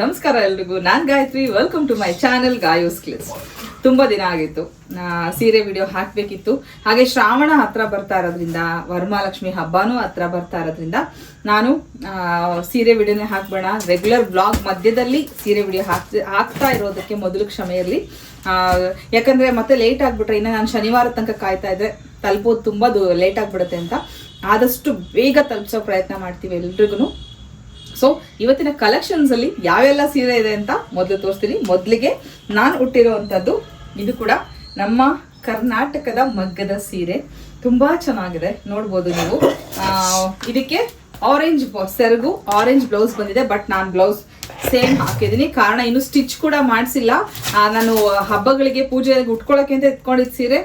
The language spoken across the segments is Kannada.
ನಮಸ್ಕಾರ ಎಲ್ರಿಗೂ. ನಾನ್ Gayathri. Welcome to my channel Gayos ಕ್ಲಿಸ್ ತುಂಬಾ ದಿನ ಆಗಿತ್ತು. ಸೀರೆ ವಿಡಿಯೋ ಹಾಕ್ಬೇಕಿತ್ತು. ಹಾಗೆ ಶ್ರಾವಣ ಹತ್ರ ಬರ್ತಾ ಇರೋದ್ರಿಂದ, ವರಮಹಾಲಕ್ಷ್ಮಿ ಹಬ್ಬನೂ ಹತ್ರ ಬರ್ತಾ ಇರೋದ್ರಿಂದ, ನಾನು ಸೀರೆ ವಿಡಿಯೋನೇ ಹಾಕ್ಬೇಡ. ರೆಗ್ಯುಲರ್ ಬ್ಲಾಗ್ ಮಧ್ಯದಲ್ಲಿ ಸೀರೆ ವಿಡಿಯೋ ಹಾಕ್ ಹಾಕ್ತಾ ಇರೋದಕ್ಕೆ ಮೊದಲು ಕ್ಷಮೆ ಇರಲಿ ಯಾಕಂದ್ರೆ ಮತ್ತೆ ಲೇಟ್ ಆಗ್ಬಿಟ್ರೆ ಇನ್ನು ನಾನು ಶನಿವಾರ ತನಕ ಕಾಯ್ತಾ ಇದ್ರೆ ತಲುಪೋದು ತುಂಬಾ ಲೇಟ್ ಆಗ್ಬಿಡುತ್ತೆ ಅಂತ. ಆದಷ್ಟು ಬೇಗ ತಲುಪಿಸೋ ಪ್ರಯತ್ನ ಮಾಡ್ತೀವಿ ಎಲ್ರಿಗೂ ಸೊ ಇವತ್ತಿನ ಕಲೆಕ್ಷನ್ಸ್ ಅಲ್ಲಿ ಯಾವೆಲ್ಲ ಸೀರೆ ಇದೆ ಅಂತ ಮೊದಲು ತೋರಿಸ್ತೀನಿ. ಮೊದಲಿಗೆ ನಾನು ಹುಟ್ಟಿರುವಂಥದ್ದು ಇದು ಕೂಡ ನಮ್ಮ ಕರ್ನಾಟಕದ ಮಗ್ಗದ ಸೀರೆ. ತುಂಬಾ ಚೆನ್ನಾಗಿದೆ. ನೋಡ್ಬೋದು ನೀವು. ಇದಕ್ಕೆ ಆರೆಂಜ್ ಸೆರಗು ಆರೆಂಜ್ ಬ್ಲೌಸ್ ಬಂದಿದೆ ಬಟ್ ನಾನು ಬ್ಲೌಸ್ ಸೇಮ್ ಹಾಕಿದ್ದೀನಿ. ಕಾರಣ ಇನ್ನು ಸ್ಟಿಚ್ ಕೂಡ ಮಾಡಿಸಿಲ್ಲ. ನಾನು ಹಬ್ಬಗಳಿಗೆ ಪೂಜೆಗೆ ಉಟ್ಕೊಳ್ಳೋಕೆ ಅಂತ ಎತ್ಕೊಂಡಿದ್ದ ಸೀರೆ.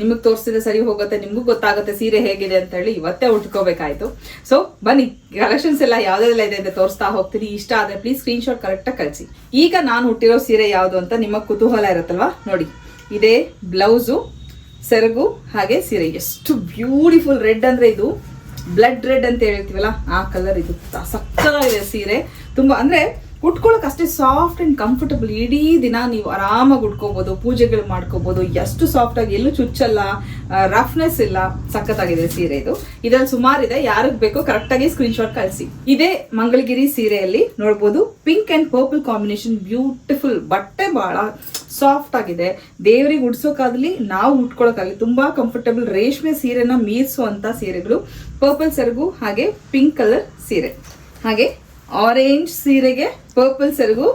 ನಿಮಗೆ ತೋರಿಸಿದ್ರೆ ಸರಿ ಹೋಗುತ್ತೆ, ನಿಮಗೂ ಗೊತ್ತಾಗುತ್ತೆ ಸೀರೆ ಹೇಗಿದೆ ಅಂತ ಹೇಳಿ ಇವತ್ತೇ ಉಟ್ಕೋಬೇಕಾಯ್ತು. ಸೊ ಬನ್ನಿ ಕಲೆಕ್ಷನ್ಸ್ ಎಲ್ಲ ಯಾವ್ದೆಲ್ಲ ಇದೆ ಅಂತ ತೋರಿಸ್ತಾ ಹೋಗ್ತೀನಿ. ಇಷ್ಟ ಆದರೆ ಪ್ಲೀಸ್ ಸ್ಕ್ರೀನ್ ಶಾಟ್ ಕರೆಕ್ಟಾಗಿ ಕಳಿಸಿ. ಈಗ ನಾನು ಹುಟ್ಟಿರೋ ಸೀರೆ ಯಾವುದು ಅಂತ ನಿಮ್ಮ ಕುತೂಹಲ ಇರುತ್ತಲ್ವಾ? ನೋಡಿ, ಇದೇ ಬ್ಲೌಸು, ಸೆರಗು, ಹಾಗೆ ಸೀರೆ. ಎಷ್ಟು ಬ್ಯೂಟಿಫುಲ್ ರೆಡ್ ಅಂದ್ರೆ ಇದು. ಬ್ಲಡ್ ರೆಡ್ ಅಂತ ಹೇಳ್ತೀವಲ್ಲ, ಆ ಕಲರ್ ಇದು. ಸಕ್ಕ ಸಕ್ಕತ್ತಾಗಿದೆ ಸೀರೆ. ತುಂಬಾ ಅಂದ್ರೆ ಉಟ್ಕೊಳಕ್ ಅಷ್ಟೇ ಸಾಫ್ಟ್ ಅಂಡ್ ಕಂಫರ್ಟಬಲ್ ಇಡೀ ದಿನ ನೀವು ಆರಾಮಾಗಿ ಉಟ್ಕೋಬೋದು, ಪೂಜೆಗಳು ಮಾಡ್ಕೋಬಹುದು ಎಷ್ಟು ಸಾಫ್ಟ್ ಆಗಿ, ಎಲ್ಲೂ ಚುಚ್ಚಲ್ಲ ರಫ್ನೆಸ್ ಇಲ್ಲ, ಸಖತ್ತಾಗಿದೆ ಸೀರೆ ಇದು. ಇದ್ರಲ್ಲಿ ಸುಮಾರು ಇದೆ, ಯಾರಿಗ್ ಬೇಕೋ ಕರೆಕ್ಟಾಗಿ ಸ್ಕ್ರೀನ್ ಶಾಟ್ ಕಳಿಸಿ. ಇದೇ ಮಂಗಳಗಿರಿ ಸೀರೆಯಲ್ಲಿ ನೋಡ್ಬೋದು pink and purple combination beautiful ಬಟ್ಟೆ ಬಹಳ ಸಾಫ್ಟ್ ಆಗಿದೆ. ದೇವರಿಗೆ ಉಡ್ಸೋಕಾಗ್ಲಿ, ನಾವು ಉಟ್ಕೊಳಕ್ಕಾಗಲಿ ತುಂಬಾ ಕಂಫರ್ಟಬಲ್ ರೇಷ್ಮೆ ಸೀರೆನ ಮೀರಿಸುವಂತ ಸೀರೆಗಳು. ಪರ್ಪಲ್ ಸೆರಗು, ಹಾಗೆ ಪಿಂಕ್ ಕಲರ್ ಸೀರೆ. ಹಾಗೆ ಆರೆಂಜ್ ಸೀರೆಗೆ ಪರ್ಪಲ್ ಸೆರಗು.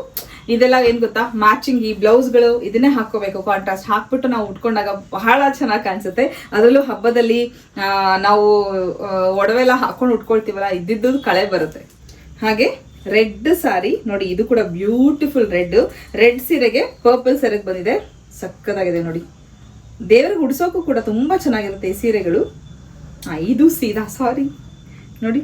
ಇದೆಲ್ಲ ಏನ್ ಗೊತ್ತಾ? ಮ್ಯಾಚಿಂಗ್ ಈ ಬ್ಲೌಸ್ಗಳು ಇದನ್ನೇ ಹಾಕೋಬೇಕು ಕಾಂಟ್ರಾಸ್ಟ್ ಹಾಕ್ಬಿಟ್ಟು ನಾವು ಉಟ್ಕೊಂಡಾಗ ಬಹಳ ಚೆನ್ನಾಗಿ ಕಾಣಿಸುತ್ತೆ. ಅದರಲ್ಲೂ ಹಬ್ಬದಲ್ಲಿ ನಾವು ಒಡವೆ ಎಲ್ಲ ಹಾಕೊಂಡು ಉಟ್ಕೊಳ್ತೀವಲ್ಲ ಇದ್ದಿದ್ದು ಕಳೆ ಬರುತ್ತೆ. ಹಾಗೆ ರೆಡ್ ಸಾರಿ, ನೋಡಿ ಇದು ಕೂಡ ಬ್ಯೂಟಿಫುಲ್ ರೆಡ್ ರೆಡ್ ಸೀರೆಗೆ ಪರ್ಪಲ್ ಸೆರೆಗೆ ಬಂದಿದೆ. ಸಕ್ಕತ್ತಾಗಿದೆ ನೋಡಿ. ದೇವರಿಗೆ ಉಡ್ಸೋಕ್ಕೂ ಕೂಡ ತುಂಬಾ ಚೆನ್ನಾಗಿರುತ್ತೆ ಈ ಸೀರೆಗಳು. ಇದು ಸೀದಾ ಸಾರಿ. ನೋಡಿ.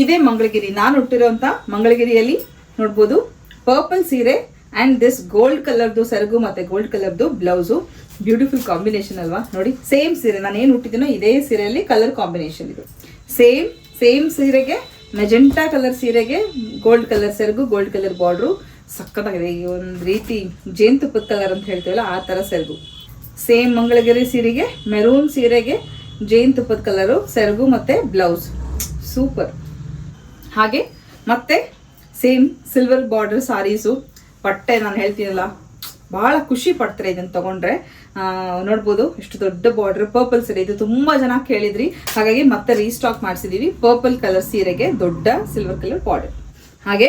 ಇದೇ ಮಂಗಳಗಿರಿ. ನಾನು ಹುಟ್ಟಿರುವಂತ ಮಂಗಳಗಿರಿಯಲ್ಲಿ ನೋಡ್ಬೋದು. ಪರ್ಪಲ್ ಸೀರೆ ಅಂಡ್ ದಿಸ್ ಗೋಲ್ಡ್ ಕಲರ್ದು ಸೆರಗು ಮತ್ತೆ ಗೋಲ್ಡ್ ಕಲರ್ದು ಬ್ಲೌಸು ಬ್ಯೂಟಿಫುಲ್ ಕಾಂಬಿನೇಷನ್ ಅಲ್ವಾ? ನೋಡಿ ಸೇಮ್ ಸೀರೆ. ನಾನು ಏನು ಹುಟ್ಟಿದ್ದೀನೋ ಇದೇ ಸೀರೆಯಲ್ಲಿ ಕಲರ್ ಕಾಂಬಿನೇಷನ್ ಇದು. ಸೇಮ್ ಸೇಮ್ ಸೀರೆಗೆ ಮೆಜೆಂಟಾ ಕಲರ್ ಸೀರೆಗೆ ಗೋಲ್ಡ್ ಕಲರ್ ಸೆರಗು ಗೋಲ್ಡ್ ಕಲರ್ ಬಾರ್ಡ್ರು ಸಕ್ಕತ್ತಾಗಿದೆ ಈ ಒಂದು ರೀತಿ ಜೇನುತುಪ್ಪದ ಕಲರ್ ಅಂತ ಹೇಳ್ತೀವಲ್ಲ, ಆ ಥರ ಸೆರಗು. ಸೇಮ್ ಮಂಗಳಗಿರಿ ಸೀರೆಗೆ ಮೆರೂನ್ ಸೀರೆಗೆ ಜೇನುತುಪ್ಪದ ಕಲರು ಸೆರಗು ಮತ್ತೆ ಬ್ಲೌಸ್ ಸೂಪರ್ ಹಾಗೆ ಮತ್ತೆ ಸೇಮ್ ಸಿಲ್ವರ್ ಬಾರ್ಡರ್ ಸಾರೀಸು ಬಟ್ಟೆ ನಾನು ಹೇಳ್ತೀನಲ್ಲ ಬಹಳ ಖುಷಿ ಪಡ್ತಾರೆ ಇದನ್ನ ತಗೊಂಡ್ರೆ. ನೋಡ್ಬೋದು ಎಷ್ಟು ದೊಡ್ಡ ಬಾರ್ಡರ್ ಪರ್ಪಲ್ ಸೀರೆ. ಇದು ತುಂಬಾ ಜನ ಕೇಳಿದ್ರಿ, ಹಾಗಾಗಿ ಮತ್ತೆ ರೀಸ್ಟಾಕ್ ಮಾಡಿಸಿದ್ದೀವಿ ಪರ್ಪಲ್ ಕಲರ್ ಸೀರೆಗೆ ದೊಡ್ಡ ಸಿಲ್ವರ್ ಕಲರ್ ಬಾರ್ಡರ್ ಹಾಗೆ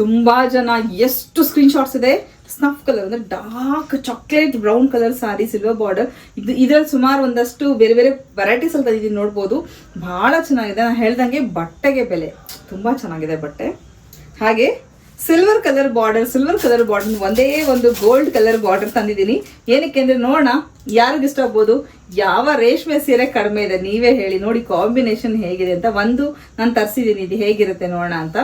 ತುಂಬಾ ಜನ ಎಷ್ಟು ಸ್ಕ್ರೀನ್ ಶಾಟ್ಸ್ ಇದೆ ಸ್ನಫ್ ಕಲರ್ ಅಂದ್ರೆ dark chocolate brown colour sari silver border ಇದು ಇದ್ರಲ್ಲಿ ಸುಮಾರು ಒಂದಷ್ಟು ಬೇರೆ ಬೇರೆ ವೆರೈಟೀಸ್ ಅಲ್ಲಿ ತಂದಿದ್ದೀನಿ ನೋಡ್ಬೋದು. ಬಹಳ ಚೆನ್ನಾಗಿದೆ. ನಾನು ಹೇಳ್ದಂಗೆ ಬಟ್ಟೆಗೆ ಬೆಲೆ. ತುಂಬಾ ಚೆನ್ನಾಗಿದೆ ಬಟ್ಟೆ. ಹಾಗೆ silver colour border silver colour border ಒಂದೇ ಒಂದು ಗೋಲ್ಡ್ ಕಲರ್ ಬಾರ್ಡರ್ ತಂದಿದ್ದೀನಿ. ಏನಕ್ಕೆ ಅಂದ್ರೆ ನೋಡೋಣ, ಯಾರಿಗ ಇಷ್ಟ ಆಗ್ಬೋದು? ಯಾವ ರೇಷ್ಮೆ ಸೀರೆ ಕಡಿಮೆ ಇದೆ? ನೀವೇ ಹೇಳಿ. ನೋಡಿ ಕಾಂಬಿನೇಷನ್ ಹೇಗಿದೆ ಅಂತ ಒಂದು ನಾನು ತರಿಸಿದ್ದೀನಿ ಇದು ಹೇಗಿರುತ್ತೆ ನೋಡೋಣ ಅಂತ.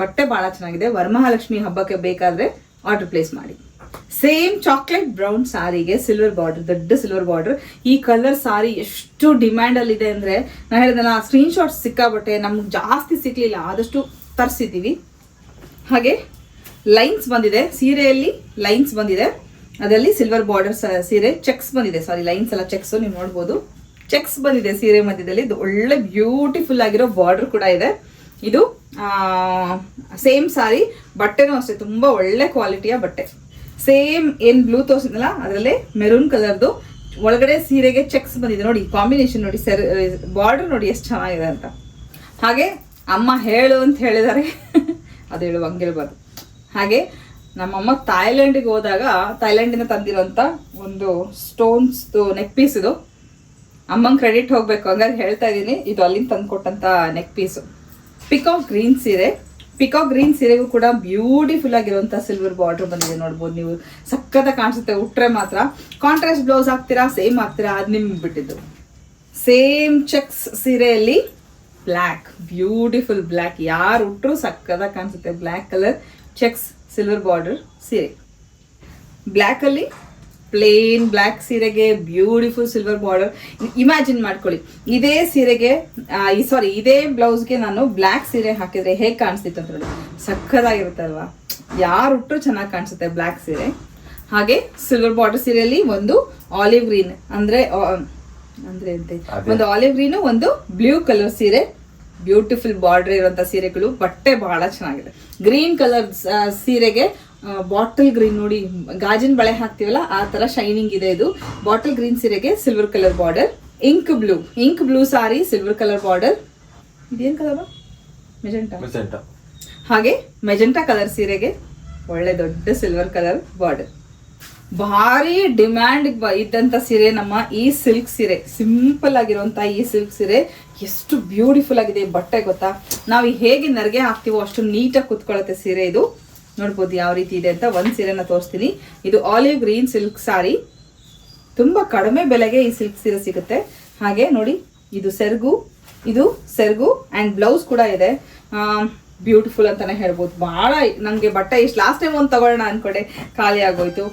ಬಟ್ಟೆ ಬಹಳ ಚೆನ್ನಾಗಿದೆ. ವರಮಹಾಲಕ್ಷ್ಮಿ ಹಬ್ಬಕ್ಕೆ ಬೇಕಾದ್ರೆ ಆರ್ಡರ್ ಪ್ಲೇಸ್ ಮಾಡಿ. ಸೇಮ್ ಚಾಕ್ಲೇಟ್ ಬ್ರೌನ್ ಸಾರಿಗೆ ಸಿಲ್ವರ್ ಬಾರ್ಡರ್ ದೊಡ್ಡ ಸಿಲ್ವರ್ ಬಾರ್ಡರ್ ಈ ಕಲರ್ ಸಾರಿ ಎಷ್ಟು ಡಿಮ್ಯಾಂಡ್ ಅಲ್ಲಿ ಇದೆ ಅಂದ್ರೆ ನಾನು ಹೇಳಿದಲ್ಲ ಸ್ಕ್ರೀನ್ ಶಾಟ್ಸ್ ಸಿಕ್ಕಾಬಟ್ಟೆ ನಮ್ಗೆ ಜಾಸ್ತಿ ಸಿಕ್ಕಲಿಲ್ಲ ಆದಷ್ಟು ತರಿಸಿದ್ದೀವಿ ಹಾಗೆ ಲೈನ್ಸ್ ಬಂದಿದೆ, ಸೀರೆಯಲ್ಲಿ ಲೈನ್ಸ್ ಬಂದಿದೆ. ಅದರಲ್ಲಿ ಸಿಲ್ವರ್ ಬಾರ್ಡರ್ ಸೀರೆ ಚೆಕ್ಸ್ ಬಂದಿದೆ. ಸಾರಿ ಲೈನ್ಸ್ ಎಲ್ಲ ಚೆಕ್ಸ್ ನೀವು ನೋಡ್ಬೋದು. ಚೆಕ್ಸ್ ಬಂದಿದೆ ಸೀರೆ ಮಧ್ಯದಲ್ಲಿ ಒಳ್ಳೆ ಬ್ಯೂಟಿಫುಲ್ ಆಗಿರೋ ಬಾರ್ಡರ್ ಕೂಡ ಇದೆ. ಇದು ಸೇಮ್ ಸಾರಿ ಬಟ್ಟೆನೂ ಅಷ್ಟೇ, ತುಂಬಾ ಒಳ್ಳೆ ಕ್ವಾಲಿಟಿಯ ಬಟ್ಟೆ. ಸೇಮ್ ಏನು ಬ್ಲೂ ತೋರಿಸಿದ್ನಲ್ಲ, ಅದರಲ್ಲೇ ಮೆರೂನ್ ಕಲರ್ದು ಒಳಗಡೆ ಸೀರೆಗೆ ಚೆಕ್ಸ್ ಬಂದಿದೆ ನೋಡಿ ಕಾಂಬಿನೇಷನ್ ನೋಡಿ, ಸರ್ ಬಾರ್ಡರ್ ನೋಡಿ ಎಷ್ಟು ಚೆನ್ನಾಗಿದೆ ಅಂತ. ಹಾಗೆ ಅಮ್ಮ ಹೇಳು ಅಂತ ಹೇಳಿದ್ದಾರೆ ಅದು ಹೇಳು ಹಂಗಿರ್ಬಾರ್ದು ಹಾಗೆ ನಮ್ಮಮ್ಮ ಥಾಯ್ಲೆಂಡಿಗೆ ಹೋದಾಗ ಥಾಯ್ಲೆಂಡಿಂದ ತಂದಿರೋಂಥ ಒಂದು ಸ್ಟೋನ್ಸ್ ನೆಕ್ ಪೀಸ್ ಇದು. ಅಮ್ಮಂಗೆ ಕ್ರೆಡಿಟ್ ಹೋಗಬೇಕು, ಹಂಗಾಗಿ ಹೇಳ್ತಾ ಇದ್ದೀನಿ, ಇದು ಅಲ್ಲಿಂದ ತಂದು ಕೊಟ್ಟಂತ ನೆಕ್ ಪೀಸು ಪಿಕಾಕ್ ಗ್ರೀನ್ ಸೀರೆ. ಪಿಕಾಕ್ ಗ್ರೀನ್ ಸೀರೆಗೂ ಕೂಡ ಬ್ಯೂಟಿಫುಲ್ ಆಗಿರುವಂತಹ ಸಿಲ್ವರ್ ಬಾರ್ಡರ್ ಬಂದಿದೆ ನೋಡ್ಬೋದು ನೀವು. ಸಕ್ಕತ್ತ ಕಾಣಿಸುತ್ತೆ, ಉಟ್ರೆ ಮಾತ್ರ. ಕಾಂಟ್ರಾಸ್ಟ್ ಬ್ಲೌಸ್ ಹಾಕ್ತೀರಾ ಸೇಮ್ ಹಾಕ್ತೀರಾ, ಅದು ನಿಮ್ಗೆ ಬಿಟ್ಟಿದ್ದು. ಸೇಮ್ ಚೆಕ್ಸ್ ಸೀರೆಯಲ್ಲಿ ಬ್ಲ್ಯಾಕ್ ಬ್ಯೂಟಿಫುಲ್ ಬ್ಲ್ಯಾಕ್ ಯಾರು ಉಟ್ರು ಸಕ್ಕದಾಗ ಕಾಣಿಸುತ್ತೆ black colour checks silver border ಸೀರೆ. ಬ್ಲ್ಯಾಕ್ ಅಲ್ಲಿ ಪ್ಲೇನ್ ಬ್ಲ್ಯಾಕ್ ಸೀರೆಗೆ ಬ್ಯೂಟಿಫುಲ್ ಸಿಲ್ವರ್ ಬಾರ್ಡರ್ ಇಮ್ಯಾಜಿನ್ ಮಾಡ್ಕೊಳ್ಳಿ. ಇದೇ ಸೀರೆಗೆ ಸಾರಿ ಇದೇ ಬ್ಲೌಸ್ಗೆ ನಾನು ಬ್ಲ್ಯಾಕ್ ಸೀರೆ ಹಾಕಿದ್ರೆ ಹೇಗೆ ಕಾಣಿಸ್ತಿತ್ತು ಅಂತ ಸಖತ್ತಾಗಿರುತ್ತೆ ಅಲ್ವಾ ಯಾರು ಉಟ್ಟರು ಚೆನ್ನಾಗಿ ಕಾಣಿಸುತ್ತೆ ಬ್ಲ್ಯಾಕ್ ಸೀರೆ. ಹಾಗೆ ಸಿಲ್ವರ್ ಬಾರ್ಡರ್ ಸೀರೆಯಲ್ಲಿ ಒಂದು ಆಲಿವ್ ಗ್ರೀನ್ ಅಂದ್ರೆ ಅಂದ್ರೆ ಒಂದು ಆಲಿವ್ ಗ್ರೀನ್ ಒಂದು ಬ್ಲೂ ಕಲರ್ ಸೀರೆ. ಬ್ಯೂಟಿಫುಲ್ ಬಾರ್ಡರ್ ಇರುವಂತ ಸೀರೆಗಳು ಬಟ್ಟೆ ಬಹಳ ಚೆನ್ನಾಗಿದೆ. ಗ್ರೀನ್ ಕಲರ್ ಸೀರೆಗೆ ಬಾಟಲ್ ಗ್ರೀನ್ ನೋಡಿ ಗಾಜಿನ ಬಳೆ ಹಾಕ್ತಿವಲ್ಲ ಆ ತರ ಶೈನಿಂಗ್ ಇದೆ ಇದು. ಬಾಟಲ್ ಗ್ರೀನ್ ಸೀರೆಗೆ silver colour border ink blue ink blue sari silver colour border ಇದೇನ್ ಕಲರ್ ಮೆಜೆಂಟಾ ಹಾಗೆ ಮೆಜೆಂಟಾ ಕಲರ್ ಸೀರೆಗೆ ಒಳ್ಳೆ ದೊಡ್ಡ ಸಿಲ್ವರ್ ಕಲರ್ ಬಾರ್ಡರ್ ಭಾರಿ ಡಿಮ್ಯಾಂಡ್ ಇದ್ದಂತ ಸೀರೆ ನಮ್ಮ ಈ ಸಿಲ್ಕ್ ಸೀರೆ. ಸಿಂಪಲ್ ಆಗಿರುವಂತ ಈ ಸಿಲ್ಕ್ ಸೀರೆ. ಎಷ್ಟು ಬ್ಯೂಟಿಫುಲ್ ಆಗಿದೆ ಬಟ್ಟೆ ಗೊತ್ತಾ? ನಾವು ಹೇಗೆ ನರ್ಗೆ ಹಾಕ್ತೀವೋ ಅಷ್ಟು ನೀಟಾಗಿ ಕುತ್ಕೊಳ್ಳುತ್ತೆ ಸೀರೆ ಇದು. ನೋಡ್ಬೋದು ಯಾವ ರೀತಿ ಇದೆ ಅಂತ ಒಂದು ಸೀರೆನ ತೋರಿಸ್ತೀನಿ. ಇದು ಆಲಿವ್ ಗ್ರೀನ್ ಸಿಲ್ಕ್ ಸಾರಿ. ತುಂಬಾ ಕಡಿಮೆ ಬೆಲೆಗೆ ಈ ಸಿಲ್ಕ್ ಸೀರೆ ಸಿಗುತ್ತೆ. ಹಾಗೆ ನೋಡಿ, ಇದು ಸೆರಗು ಇದು ಸೆರಗು ಅಂಡ್ ಬ್ಲೌಸ್ ಕೂಡ ಇದೆ. ಬ್ಯೂಟಿಫುಲ್ ಅಂತಾನೆ ಹೇಳ್ಬೋದು. ಬಹಳ ನನಗೆ ಬಟ್ಟೆ ಇಷ್ಟು. ಲಾಸ್ಟ್ ಟೈಮ್ ಒಂದು ತಗೊಳ್ಳೋಣ ಅನ್ಕೊಂಡೆ. ಖಾಲಿ ಆಗೋಯ್ತು.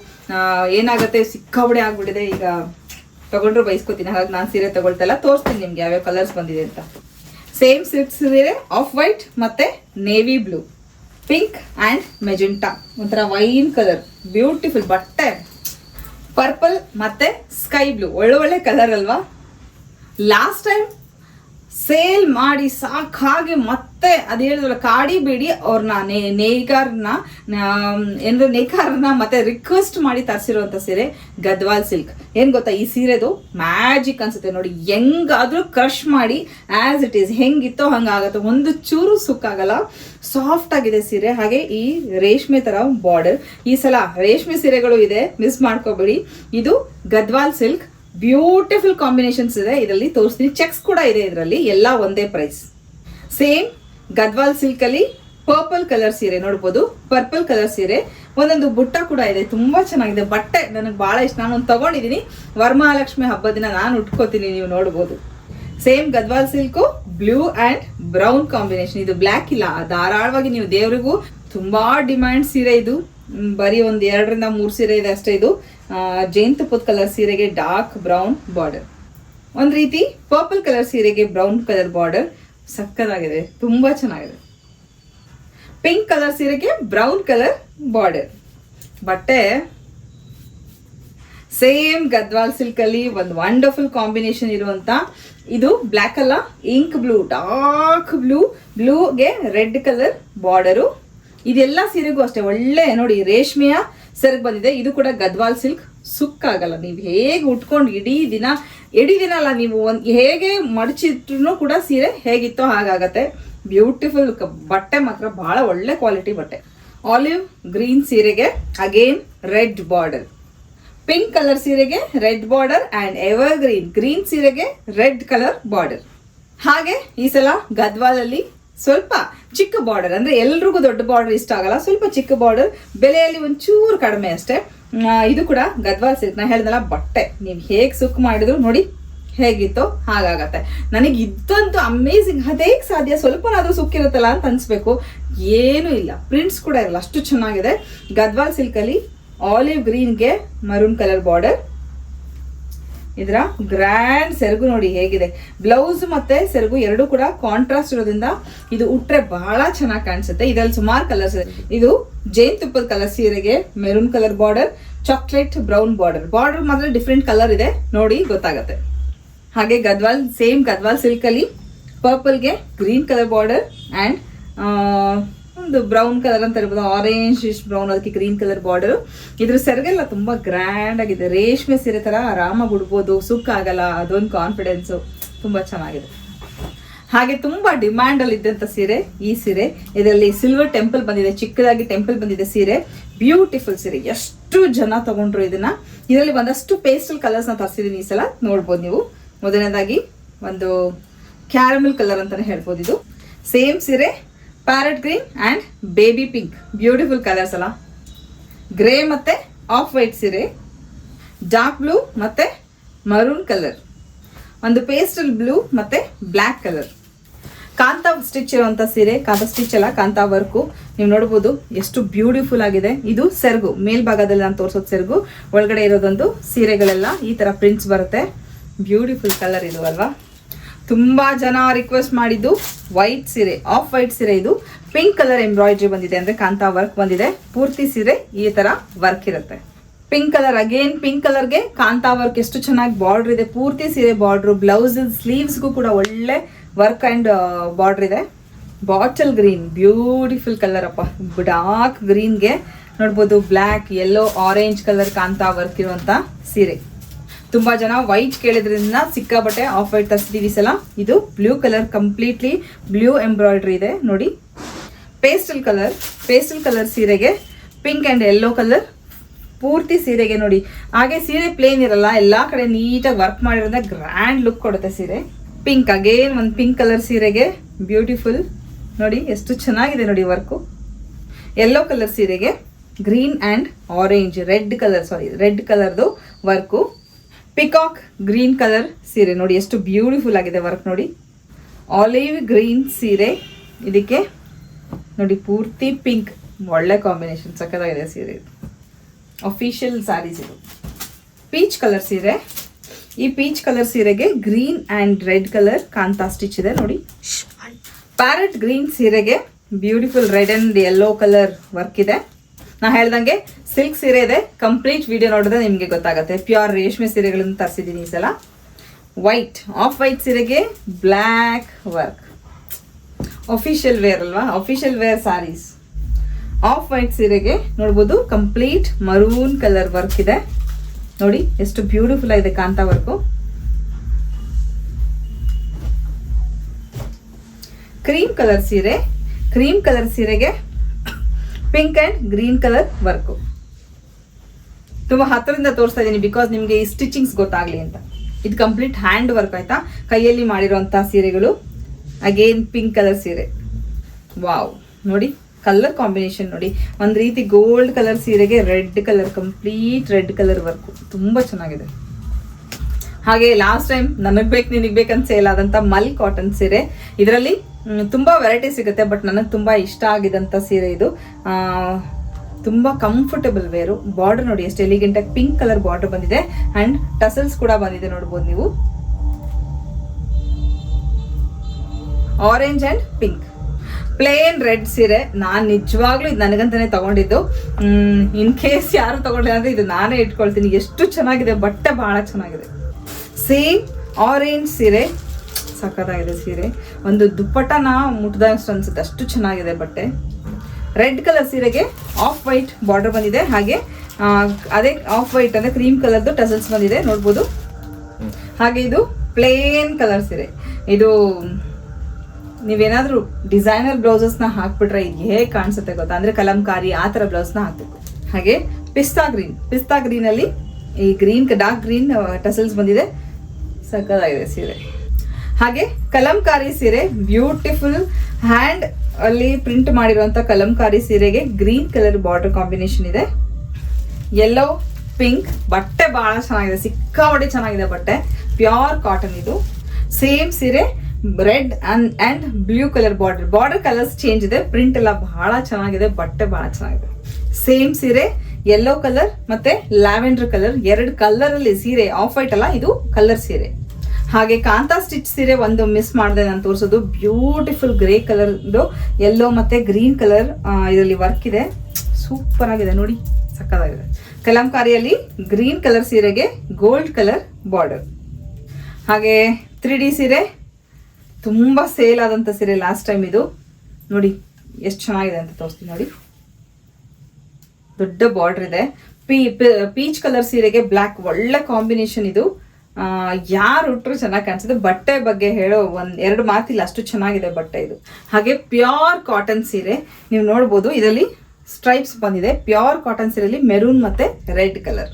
ಏನಾಗುತ್ತೆ ಸಿಕ್ಕಾಬಡೆ ಆಗಿಬಿಟ್ಟಿದೆ. ಈಗ ತಗೊಂಡ್ರು ಬಯಸ್ಕೋತೀನಿ ಹಾಗಾಗಿ ನಾನು ಸೀರೆ ತೊಗೊಳ್ತಲ್ಲ ತೋರಿಸ್ತೀನಿ ನಿಮಗೆ ಯಾವ್ಯಾವ ಕಲರ್ಸ್ ಬಂದಿದೆ ಅಂತ. ಸೇಮ್ ಸಿಲ್ಕ್ ಸೀರೆ ಆಫ್ ವೈಟ್ ಮತ್ತೆ navy blue pink and magenta ಒಂಥರ ವೈನ್ ಕಲರ್ ಬ್ಯೂಟಿಫುಲ್ ಬಟ್ಟೆ. ಪರ್ಪಲ್ ಮತ್ತು ಸ್ಕೈ ಬ್ಲೂ ಒಳ್ಳೆ ಒಳ್ಳೆ ಕಲರ್ ಅಲ್ವಾ? ಲಾಸ್ಟ್ ಟೈಮ್ ಸೇಲ್ ಮಾಡಿ ಸಾಕಾಗಿ ಮತ್ತೆ ಅದು ಹೇಳಿದ್ರಲ್ಲ, ಕಾಡಿ ಬೇಡಿ ಅವ್ರನ್ನ ನೇ ನೇಕಾರನ್ನ ಏನಂದ್ರೆ ನೇಕಾರನ್ನ ಮತ್ತೆ ರಿಕ್ವೆಸ್ಟ್ ಮಾಡಿ ತರಿಸಿರುವಂಥ ಸೀರೆ ಗದ್ವಾಲ್ ಸಿಲ್ಕ್ ಏನು ಗೊತ್ತಾ, ಈ ಸೀರೆದು ಮ್ಯಾಜಿಕ್ ಅನ್ಸುತ್ತೆ ನೋಡಿ, ಹೆಂಗಾದರೂ ಕ್ರಶ್ ಮಾಡಿ ಆಸ್ ಇಟ್ ಈಸ್ ಹೆಂಗಿತ್ತೋ ಹಂಗಾಗತ್ತೆ ಒಂದು ಚೂರು ಸುಕ್ಕಾಗಲ್ಲ ಸಾಫ್ಟ್ ಆಗಿದೆ ಸೀರೆ. ಹಾಗೆ ಈ ರೇಷ್ಮೆ ತರ ಬಾರ್ಡರ್ ಈ ಸಲ ರೇಷ್ಮೆ ಸೀರೆಗಳು ಇದೆ ಮಿಸ್ ಮಾಡ್ಕೋಬೇಡಿ. ಇದು ಗದ್ವಾಲ್ ಸಿಲ್ಕ್ ಬ್ಯೂಟಿಫುಲ್ ಕಾಂಬಿನೇಷನ್ಸ್ ಇದೆ. ಇದರಲ್ಲಿ ತೋರಿಸ್ತೀನಿ. ಚೆಕ್ಸ್ ಕೂಡ ಇದೆ ಇದರಲ್ಲಿ. ಎಲ್ಲ ಒಂದೇ ಪ್ರೈಸ್ ಸೇಮ್ ಗದ್ವಾಲ್ ಸಿಲ್ಕ್ ಅಲ್ಲಿ ಪರ್ಪಲ್ ಕಲರ್ ಸೀರೆ ನೋಡ್ಬೋದು. ಪರ್ಪಲ್ ಕಲರ್ ಸೀರೆ. ಒಂದೊಂದು ಬುಟ್ಟ ಕೂಡ ಇದೆ. ತುಂಬಾ ಚೆನ್ನಾಗಿದೆ. ಬಟ್ಟೆ ನನಗೆ ಬಹಳ ಇಷ್ಟ. ನಾನು ಒಂದು ತಗೊಂಡಿದ್ದೀನಿ ವರ್ಮಹಾಲಕ್ಷ್ಮಿ ಹಬ್ಬದ ದಿನ ನಾನು ಉಟ್ಕೋತೀನಿ ನೀವು ನೋಡ್ಬೋದು. Same Gadwal silk blue and brown combination ಇದು ಬ್ಲ್ಯಾಕ್ ಇಲ್ಲ. ಧಾರಾಳವಾಗಿ ನೀವು ದೇವರಿಗೂ ತುಂಬಾ ಡಿಮ್ಯಾಂಡ್ ಸೀರೆ ಇದು. ಬರೀ ಒಂದು ಎರಡರಿಂದ ಮೂರು ಸೀರೆ ಇದೆ ಅಷ್ಟೇ ಇದು. ಜೇನುತುಪ್ಪದ ಕಲರ್ ಸೀರೆಗೆ ಡಾರ್ಕ್ ಬ್ರೌನ್ ಬಾರ್ಡರ್ ಒಂದು ರೀತಿ ಪರ್ಪಲ್ ಕಲರ್ ಸೀರೆಗೆ ಬ್ರೌನ್ ಕಲರ್ ಬಾರ್ಡರ್ ಸಕ್ಕದಾಗಿದೆ, ತುಂಬಾ ಚೆನ್ನಾಗಿದೆ. ಪಿಂಕ್ ಕಲರ್ ಸೀರೆಗೆ ಬ್ರೌನ್ ಕಲರ್ ಬಾರ್ಡರ್ ಬಟ್ಟೆ, ಸೇಮ್ ಗದ್ವಾಲ್ ಸಿಲ್ಕ್ ಅಲ್ಲಿ ಒಂದು ವಂಡರ್ಫುಲ್ ಕಾಂಬಿನೇಷನ್ ಇರುವಂತ ಇದು ಬ್ಲ್ಯಾಕ್ ಅಲ್ಲ ಇಂಕ್ ಬ್ಲೂ ಡಾರ್ಕ್ ಬ್ಲೂ ಬ್ಲೂಗೆ ರೆಡ್ ಕಲರ್ ಬಾರ್ಡರು ಇದೆಲ್ಲ ಸೀರೆಗೂ ಅಷ್ಟೇ, ಒಳ್ಳೆ ನೋಡಿ, ರೇಷ್ಮೆಯ ಸೆರಗ್ ಬಂದಿದೆ. ಇದು ಕೂಡ ಗದ್ವಾಲ್ ಸಿಲ್ಕ್. ಸುಕ್ಕಾಗಲ್ಲ, ನೀವು ಹೇಗೆ ಉಟ್ಕೊಂಡು ಇಡೀ ದಿನ ಇಡೀ ದಿನ ಅಲ್ಲ, ನೀವು ಒಂದು ಹೇಗೆ ಮಡಚಿಟ್ರು ಕೂಡ ಸೀರೆ ಹೇಗಿತ್ತೋ ಹಾಗಾಗತ್ತೆ. ಬ್ಯೂಟಿಫುಲ್ ಬಟ್ಟೆ ಮಾತ್ರ, ಬಹಳ ಒಳ್ಳೆ ಕ್ವಾಲಿಟಿ ಬಟ್ಟೆ. ಆಲಿವ್ ಗ್ರೀನ್ ಸೀರೆಗೆ again red border pink colour ಸೀರೆಗೆ red border and ever green green ಸೀರೆಗೆ ರೆಡ್ ಕಲರ್ ಬಾರ್ಡರ್ ಹಾಗೆ ಈ ಸಲ ಗದ್ವಾಲಲ್ಲಿ ಸ್ವಲ್ಪ ಚಿಕ್ಕ ಬಾರ್ಡರ್ ಅಂದ್ರೆ ಎಲ್ರಿಗೂ ದೊಡ್ಡ ಬಾರ್ಡರ್ ಇಷ್ಟ ಆಗಲ್ಲ. ಸ್ವಲ್ಪ ಚಿಕ್ಕ ಬಾರ್ಡರ್ ಬೆಲೆಯಲ್ಲಿ ಒಂಚೂರು ಕಡಿಮೆ ಅಷ್ಟೇ. ಇದು ಕೂಡ ಗದ್ವಾಲ್ ಸಿಲ್ಕ್ ನಾನು ಹೇಳ್ದಲ್ಲ ಬಟ್ಟೆ. ನೀವು ಹೇಗೆ ಸುಕ್ ಮಾಡಿದ್ರು ನೋಡಿ ಹೇಗಿತ್ತೋ ಹಾಗಾಗತ್ತೆ. ನನಗೆ ಇದ್ದಂತೂ ಅಮೇಝಿಂಗ್ ಅದೇ ಸಾಧ್ಯ ಸ್ವಲ್ಪನಾದರೂ ಸುಕ್ಕಿರುತ್ತಲ್ಲ ಅಂತ ಅನಿಸ್ಬೇಕು. ಏನೂ ಇಲ್ಲ. ಪ್ರಿಂಟ್ಸ್ ಕೂಡ ಇರಲ್ಲ. ಅಷ್ಟು ಚೆನ್ನಾಗಿದೆ. ಗದ್ವಾಲ್ ಸಿಲ್ಕಲ್ಲಿ ಆಲಿವ್ ಗ್ರೀನ್ಗೆ ಮರೂನ್ ಕಲರ್ ಬಾರ್ಡರ್ ಇದರ ಗ್ರ್ಯಾಂಡ್ ಸೆರಗು ನೋಡಿ ಹೇಗಿದೆ. ಬ್ಲೌಸ್ ಮತ್ತೆ ಸೆರಗು ಎರಡು ಕೂಡ ಕಾಂಟ್ರಾಸ್ಟ್ ಇರೋದ್ರಿಂದ ಇದು ಉಟ್ರೆ ಬಹಳ ಚೆನ್ನಾಗಿ ಕಾಣಿಸುತ್ತೆ. ಇದರಲ್ಲಿ ಸುಮಾರು ಕಲರ್ಸ್ ಇದೆ. ಇದು ಜೇನುತುಪ್ಪದ ಕಲರ್ ಸೀರೆಗೆ maroon colour border chocolate brown border border ಮಾತ್ರ ಡಿಫ್ರೆಂಟ್ ಕಲರ್ ಇದೆ. ನೋಡಿ ಗೊತ್ತಾಗತ್ತೆ. ಹಾಗೆ ಗದ್ವಾಲ್ ಸೇಮ್ ಗದ್ವಾಲ್ ಸಿಲ್ಕ್ ಅಲ್ಲಿ ಪರ್ಪಲ್ಗೆ ಗ್ರೀನ್ ಕಲರ್ ಬಾರ್ಡರ್ ಅಂಡ್ ಒಂದು ಬ್ರೌನ್ ಕಲರ್ ಅಂತ ಹೇಳ್ಬೋದು ಆರೆಂಜ್ ಬ್ರೌನ್ ಅದಕ್ಕೆ ಗ್ರೀನ್ ಕಲರ್ ಬಾರ್ಡರ್ ಇದ್ರ ಸೆರಗೆಲ್ಲ ತುಂಬಾ ಗ್ರ್ಯಾಂಡ್ ಆಗಿದೆ. ರೇಷ್ಮೆ ಸೀರೆ ತರ ಆರಾಮಾಗಿ ಉಡ್ಬೋದು. ಸುಕ್ಕ ಆಗಲ್ಲ. ಅದೊಂದು ಕಾನ್ಫಿಡೆನ್ಸು ತುಂಬಾ ಚೆನ್ನಾಗಿದೆ. ಹಾಗೆ ತುಂಬಾ ಡಿಮ್ಯಾಂಡ್ ಅಲ್ಲಿ ಇದ್ದಂತ ಸೀರೆ, ಈ ಸೀರೆ. ಇದರಲ್ಲಿ ಸಿಲ್ವರ್ ಟೆಂಪಲ್ ಬಂದಿದೆ. ಚಿಕ್ಕದಾಗಿ ಟೆಂಪಲ್ ಬಂದಿದೆ ಸೀರೆ. ಬ್ಯೂಟಿಫುಲ್ ಸೀರೆ. ಎಷ್ಟು ಜನ ತಗೊಂಡ್ರು ಇದನ್ನ? ಇದರಲ್ಲಿ ಒಂದಷ್ಟು ಪೇಸ್ಟಲ್ ಕಲರ್ಸ್ನ ತರಿಸಿದೀನಿ ಈ ಸಲ. ನೋಡ್ಬೋದು ನೀವು. ಮೊದಲನೇದಾಗಿ ಒಂದು ಕ್ಯಾರಮಲ್ ಕಲರ್ ಅಂತಾನೆ ಹೇಳ್ಬೋದು ಇದು. ಸೇಮ್ ಸೀರೆ. Parrot green and baby pink beautiful colours ಅಲ್ಲ. ಗ್ರೇ ಮತ್ತೆ ಆಫ್ ವೈಟ್ ಸೀರೆ. ಡಾರ್ಕ್ ಬ್ಲೂ ಮತ್ತೆ ಮರೂನ್ ಕಲರ್ ಒಂದು ಪೇಸ್ಟಲ್ ಬ್ಲೂ ಮತ್ತೆ ಬ್ಲ್ಯಾಕ್ ಕಲರ್ ಕಾಂತ ಸ್ಟಿಚ್ ಇರುವಂತ ಸೀರೆ, ಕಾಂತ ಸ್ಟಿಚ್ ಅಲ್ಲ, ಕಾಂತಾ ವರ್ಕು ನೀವು ನೋಡ್ಬೋದು ಎಷ್ಟು ಬ್ಯೂಟಿಫುಲ್ ಆಗಿದೆ. ಇದು ಸೆರಗು. ಮೇಲ್ಭಾಗದಲ್ಲಿ ನಾನು ತೋರಿಸೋದು ಸೆರಗು. ಒಳಗಡೆ ಇರೋದೊಂದು ಸೀರೆಗಳೆಲ್ಲ ಈ ತರ ಪ್ರಿಂಟ್ಸ್ ಬರುತ್ತೆ. ಬ್ಯೂಟಿಫುಲ್ ಕಲರ್ ಇದು ಅಲ್ವಾ? ತುಂಬಾ ಜನ ರಿಕ್ವೆಸ್ಟ್ ಮಾಡಿದ್ದು ವೈಟ್ ಸೀರೆ ಆಫ್ ವೈಟ್ ಸೀರೆ ಇದು. ಪಿಂಕ್ ಕಲರ್ ಎಂಬ್ರಾಯ್ಡ್ರಿ ಬಂದಿದೆ ಅಂದ್ರೆ ಕಾಂತಾ ವರ್ಕ್ ಬಂದಿದೆ. ಪೂರ್ತಿ ಸೀರೆ ಈ ತರ ವರ್ಕ್ ಇರುತ್ತೆ. ಪಿಂಕ್ ಕಲರ್ ಅಗೇನ್ ಪಿಂಕ್ ಕಲರ್ಗೆ ಕಾಂತಾ ವರ್ಕ್ ಎಷ್ಟು ಚೆನ್ನಾಗಿ ಬಾರ್ಡರ್ ಇದೆ. ಪೂರ್ತಿ ಸೀರೆ ಬಾರ್ಡರ್ ಬ್ಲೌಸ್ ಸ್ಲೀವ್ಸ್ಗೂ ಕೂಡ ಒಳ್ಳೆ ವರ್ಕ್ ಅಂಡ್ ಬಾರ್ಡರ್ ಇದೆ. ಬಾಟಲ್ ಗ್ರೀನ್ ಬ್ಯೂಟಿಫುಲ್ ಕಲರ್ ಅಪ್ಪ. ಡಾರ್ಕ್ ಗ್ರೀನ್ಗೆ ನೋಡ್ಬೋದು black yellow orange colour kantha work ಇರುವಂತ ಸೀರೆ. ತುಂಬಾ ಜನ ವೈಟ್ ಕೇಳಿದ್ರಿಂದ ಸಿಕ್ಕಾಬಟ್ಟೆ ಆಫ್ ವೈಟ್ ತರಿಸಿದೀವಿ ಸಲ. ಇದು blue colour completely blue embroidery ಇದೆ. ನೋಡಿ. ಪೇಸ್ಟಲ್ ಕಲರ್ ಪೇಸ್ಟಲ್ ಕಲರ್ ಸೀರೆಗೆ ಪಿಂಕ್ ಅಂಡ್ ಯೆಲ್ಲೋ ಕಲರ್ ಪೂರ್ತಿ ಸೀರೆಗೆ ನೋಡಿ. ಹಾಗೆ ಸೀರೆ ಪ್ಲೇನ್ ಇರಲ್ಲ, ಎಲ್ಲಾ ಕಡೆ ನೀಟಾಗಿ ವರ್ಕ್ ಮಾಡಿರೋದ್ರಿಂದ ಗ್ರ್ಯಾಂಡ್ ಲುಕ್ ಕೊಡುತ್ತೆ ಸೀರೆ. ಪಿಂಕ್ ಅಗೇನ್ ಒಂದು ಪಿಂಕ್ ಕಲರ್ ಸೀರೆಗೆ ಬ್ಯೂಟಿಫುಲ್ ನೋಡಿ, ಎಷ್ಟು ಚೆನ್ನಾಗಿದೆ ನೋಡಿ ವರ್ಕು ಯೆಲ್ಲೋ ಕಲರ್ ಸೀರೆಗೆ green and orange red colour sari red ಕಲರ್ದು ವರ್ಕು ಪಿಕಾಕ್ ಗ್ರೀನ್ ಕಲರ್ ಸೀರೆ. ನೋಡಿ, ಎಷ್ಟು ಬ್ಯೂಟಿಫುಲ್ ಆಗಿದೆ ವರ್ಕ್ ನೋಡಿ. ಆಲಿವ್ ಗ್ರೀನ್ ಸೀರೆ. ಇದಕ್ಕೆ ನೋಡಿ, ಪೂರ್ತಿ ಪಿಂಕ್ ಒಳ್ಳೆ ಕಾಂಬಿನೇಷನ್ ಸಕ್ಕತ್ತಾಗಿದೆ ಸೀರೆ ಅಫಿಷಿಯಲ್ ಸ್ಯಾರೀಸ್ ಇದು. ಪೀಚ್ ಕಲರ್ ಸೀರೆ. ಈ ಪೀಚ್ ಕಲರ್ ಸೀರೆಗೆ green and red colour kantha stitch ಇದೆ ನೋಡಿ. ಪ್ಯಾರೆಟ್ ಗ್ರೀನ್ ಸೀರೆಗೆ beautiful red and yellow colour work ಇದೆ. ನಾ ಹೇಳ್ದಂಗೆ ಸಿಲ್ಕ್ ಸೀರೆ ಇದೆ. ಕಂಪ್ಲೀಟ್ ವಿಡಿಯೋ ನೋಡಿದ್ರೆ ನಿಮಗೆ ಗೊತ್ತಾಗುತ್ತೆ. ಪ್ಯೂರ್ ರೇಷ್ಮೆ ಸೀರೆಗಳನ್ನು ತರಿಸಿದ್ದೀನಿ ಈ ಸಲ. ವೈಟ್ ಆಫ್ ವೈಟ್ ಸೀರೆಗೆ ಬ್ಲ್ಯಾಕ್ ವರ್ಕ್ ಅಫಿಷಿಯಲ್ ವೇರ್ ಅಲ್ವಾ? Official wear sarees off white ಸೀರೆಗೆ ನೋಡ್ಬೋದು ಕಂಪ್ಲೀಟ್ ಮರೂನ್ ಕಲರ್ ವರ್ಕ್ ಇದೆ. ನೋಡಿ, ಎಷ್ಟು ಬ್ಯೂಟಿಫುಲ್ ಆಗಿದೆ ಕಾಂತಾ ವರ್ಕು ಕ್ರೀಮ್ ಕಲರ್ ಸೀರೆ. ಕ್ರೀಮ್ ಕಲರ್ ಸೀರೆಗೆ pink and green colour work ತುಂಬಾ ಹತ್ತರಿಂದ ತೋರಿಸ್ತಾ ಇದ್ದೀನಿ ಬಿಕಾಸ್ ನಿಮಗೆ ಈ ಸ್ಟಿಚಿಂಗ್ಸ್ ಗೊತ್ತಾಗಲಿ ಅಂತ. ಇದು ಕಂಪ್ಲೀಟ್ ಹ್ಯಾಂಡ್ ವರ್ಕ್ ಆಯಿತಾ? ಕೈಯಲ್ಲಿ ಮಾಡಿರುವಂತಹ ಸೀರೆಗಳು. ಅಗೇನ್ ಪಿಂಕ್ ಕಲರ್ ಸೀರೆ. ವಾವ್ ನೋಡಿ ಕಲರ್ ಕಾಂಬಿನೇಷನ್ ನೋಡಿ. ಒಂದು ರೀತಿ ಗೋಲ್ಡ್ ಕಲರ್ ಸೀರೆಗೆ red colour complete red colour work ತುಂಬ ಚೆನ್ನಾಗಿದೆ. ಹಾಗೆ ಲಾಸ್ಟ್ ಟೈಮ್ ನನಗೆ ಬೇಕು, ನಿನಗೆ ಬೇಕಂತ ಸೇಲ್ ಆದಂಥ ಮಲ್ ಕಾಟನ್ ಸೀರೆ. ಇದರಲ್ಲಿ ತುಂಬ ವೆರೈಟಿ ಸಿಗುತ್ತೆ ಬಟ್ ನನಗೆ ತುಂಬ ಇಷ್ಟ ಆಗಿದಂಥ ಸೀರೆ ಇದು. ತುಂಬ ಕಂಫರ್ಟಬಲ್ ವೇರು ಬಾರ್ಡರ್ ನೋಡಿ ಎಷ್ಟು ಎಲಿಗೆಂಟಾಗಿ ಪಿಂಕ್ ಕಲರ್ ಬಾರ್ಡರ್ ಬಂದಿದೆ. ಅಂಡ್ ಟಸಲ್ಸ್ ಕೂಡ ಬಂದಿದೆ ನೋಡ್ಬೋದು ನೀವು. Orange and pink plain red ಸೀರೆ. ನಾನು ನಿಜವಾಗ್ಲೂ ಇದು ನನಗಂತಾನೆ ತಗೊಂಡಿದ್ದು. ಇನ್ ಕೇಸ್ ಯಾರು ತಗೊಂಡಿಲ್ಲ ಅಂದ್ರೆ ಇದು ನಾನೇ ಇಟ್ಕೊಳ್ತೀನಿ. ಎಷ್ಟು ಚೆನ್ನಾಗಿದೆ, ಬಟ್ಟೆ ಬಹಳ ಚೆನ್ನಾಗಿದೆ. ಸೇಮ್ ಆರೆಂಜ್ ಸೀರೆ. ಸಕ್ಕತ್ತಾಗಿದೆ ಸೀರೆ. ಒಂದು ದುಪ್ಪಟ್ಟನ ಮುಟ್ದಷ್ಟು ಅನ್ಸುತ್ತೆ. ಅಷ್ಟು ಚೆನ್ನಾಗಿದೆ ಬಟ್ಟೆ. ರೆಡ್ ಕಲರ್ ಸೀರೆಗೆ ಆಫ್ ವೈಟ್ ಬಾರ್ಡರ್ ಬಂದಿದೆ. ಹಾಗೆ ಅದೇ ಆಫ್ ವೈಟ್ ಅಂದ್ರೆ ಕ್ರೀಮ್ ಕಲರ್ದು ಟಸಲ್ಸ್ ಬಂದಿದೆ. ನೋಡ್ಬೋದು. ಹಾಗೆ ಇದು ಪ್ಲೇನ್ ಕಲರ್ ಸೀರೆ. ಇದು ನೀವೇನಾದರೂ ಡಿಸೈನರ್ ಬ್ಲೌಸಸ್ನ ಹಾಕ್ಬಿಟ್ರೆ ಇದು ಹೇಗೆ ಕಾಣಿಸುತ್ತೆ ಗೊತ್ತಾ? ಅಂದರೆ ಕಲಂಕಾರಿ ಆ ಥರ ಬ್ಲೌಸ್ನ ಹಾಕ್ಬೇಕು. ಹಾಗೆ ಪಿಸ್ತಾ ಗ್ರೀನ್. ಪಿಸ್ತಾ ಗ್ರೀನಲ್ಲಿ ಈ ಗ್ರೀನ್ ಡಾರ್ಕ್ ಗ್ರೀನ್ ಟಸಲ್ಸ್ ಬಂದಿದೆ. ಸಕ್ಕದಾಗಿದೆ ಸೀರೆ. ಹಾಗೆ ಕಲಂಕಾರಿ ಸೀರೆ ಬ್ಯೂಟಿಫುಲ್ ಹ್ಯಾಂಡ್ ಅಲ್ಲಿ ಪ್ರಿಂಟ್ ಮಾಡಿರುವಂತ ಕಲಂಕಾರಿ ಸೀರೆಗೆ ಗ್ರೀನ್ ಕಲರ್ ಬಾರ್ಡರ್ ಕಾಂಬಿನೇಷನ್ ಇದೆ. ಯೆಲ್ಲೋ ಪಿಂಕ್ ಬಟ್ಟೆ ಬಹಳ ಚೆನ್ನಾಗಿದೆ. ಸಿಕ್ಕಾಪಟ್ಟೆ ಚೆನ್ನಾಗಿದೆ ಬಟ್ಟೆ. ಪ್ಯೂರ್ ಕಾಟನ್ ಇದು. ಸೇಮ್ ಸೀರೆ red and and blue colour border border colours change ಇದೆ. ಪ್ರಿಂಟ್ ಎಲ್ಲ ಬಹಳ ಚೆನ್ನಾಗಿದೆ. ಬಟ್ಟೆ ಬಹಳ ಚೆನ್ನಾಗಿದೆ. ಸೇಮ್ ಸೀರೆ ಯೆಲ್ಲೋ ಕಲರ್ ಮತ್ತೆ ಲ್ಯಾವೆಂಡರ್ ಕಲರ್ ಎರಡು ಕಲರ್ ಅಲ್ಲಿ ಸೀರೆ ಆಫ್ ವೈಟ್ ಅಲ್ಲ, ಇದು ಕಲರ್ ಸೀರೆ. ಹಾಗೆ ಕಾಂತಾ ಸ್ಟಿಚ್ ಸೀರೆ ಒಂದು ಮಿಸ್ ಮಾಡಿದೆ ನಾನು ತೋರಿಸೋದು. ಬ್ಯೂಟಿಫುಲ್ ಗ್ರೇ ಕಲರ್ದು ಯೆಲ್ಲೋ ಮತ್ತೆ ಗ್ರೀನ್ ಕಲರ್ ಇದರಲ್ಲಿ ವರ್ಕ್ ಇದೆ. ಸೂಪರ್ ಆಗಿದೆ. ನೋಡಿ, ಸಕ್ಕತ್ತಾಗಿದೆ. ಕಲಂಕಾರಿಯಲ್ಲಿ ಗ್ರೀನ್ ಕಲರ್ ಸೀರೆಗೆ ಗೋಲ್ಡ್ ಕಲರ್ ಬಾರ್ಡರ್ ಹಾಗೆ ತ್ರೀ ಡಿ ಸೀರೆ, ತುಂಬ ಸೇಲ್ ಆದಂಥ ಸೀರೆ ಲಾಸ್ಟ್ ಟೈಮ್ ಇದು. ನೋಡಿ, ಎಷ್ಟು ಚೆನ್ನಾಗಿದೆ ಅಂತ ತೋರಿಸ್ತೀನಿ ನೋಡಿ. ದೊಡ್ಡ ಬಾರ್ಡರ್ ಇದೆ. ಪೀ ಪೀಚ್ ಕಲರ್ ಸೀರೆಗೆ ಬ್ಲ್ಯಾಕ್ ಒಳ್ಳೆ ಕಾಂಬಿನೇಷನ್ ಇದು. ಯಾರು ಉಟ್ರು ಚೆನ್ನಾಗಿ ಕಾಣಿಸುತ್ತೆ ಬಟ್ಟೆ ಬಗ್ಗೆ ಹೇಳೋ ಒಂದು ಎರಡು ಮಾತಿಲ್ಲ, ಅಷ್ಟು ಚೆನ್ನಾಗಿದೆ ಬಟ್ಟೆ ಇದು. ಹಾಗೆ ಪ್ಯೂರ್ ಕಾಟನ್ ಸೀರೆ ನೀವು ನೋಡ್ಬೋದು, ಇದರಲ್ಲಿ ಸ್ಟ್ರೈಪ್ಸ್ ಬಂದಿದೆ. ಪ್ಯೂರ್ ಕಾಟನ್ ಸೀರೆಯಲ್ಲಿ ಮೆರೂನ್ ಮತ್ತೆ ರೆಡ್ ಕಲರ್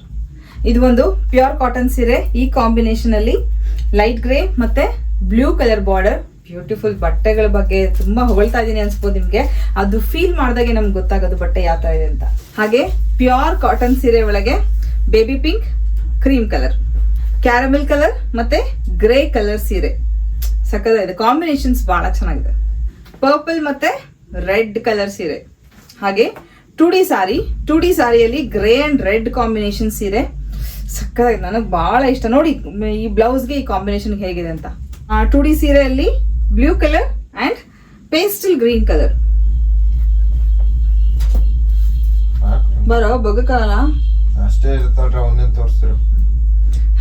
ಇದು ಒಂದು ಪ್ಯೂರ್ ಕಾಟನ್ ಸೀರೆ. ಈ ಕಾಂಬಿನೇಷನ್ ಅಲ್ಲಿ ಲೈಟ್ ಗ್ರೇ ಮತ್ತೆ ಬ್ಲೂ ಕಲರ್ ಬಾರ್ಡರ್ ಬ್ಯೂಟಿಫುಲ್ ಬಟ್ಟೆಗಳ ಬಗ್ಗೆ ತುಂಬಾ ಹೊಗಳ್ತಾ ಇದೀನಿ ಅನ್ಸ್ಬೋದು ನಿಮಗೆ. ಅದು ಫೀಲ್ ಮಾಡಿದಾಗೆ ನಮ್ಗೆ ಗೊತ್ತಾಗೋದು ಬಟ್ಟೆ ಯಾವ ಥರ ಇದೆ ಅಂತ. ಹಾಗೆ ಪ್ಯೂರ್ ಕಾಟನ್ ಸೀರೆ ಒಳಗೆ baby pink cream colour caramel colour ಮತ್ತೆ ಗ್ರೇ ಕಲರ್ ಸೀರೆ. ಸಕ್ಕದಾಗಿದೆ ಕಾಂಬಿನೇಷನ್ಸ್ ಬಹಳ ಚೆನ್ನಾಗಿದೆ. ಪರ್ಪಲ್ ಮತ್ತೆ ರೆಡ್ ಕಲರ್ ಸೀರೆ. ಹಾಗೆ two D sari two D ಸಾರಿಯಲ್ಲಿ grey and red combination ಸೀರೆ. ಸಕ್ಕದಾಗಿದೆ ನನಗೆ ಬಹಳ ಇಷ್ಟ. ನೋಡಿ ಈ ಬ್ಲೌಸ್ಗೆ ಈ ಕಾಂಬಿನೇಷನ್ ಹೇಗಿದೆ ಅಂತ. Two D ಸೀರೆಯಲ್ಲಿ blue colour and pastel green colour ಬರೋ ಬೊಗಕಾಲ ಅಷ್ಟೇ ಇರ್ತಾಳ್ರಿ ಒಂದೇ ತೋರಿಸ್ತಿರು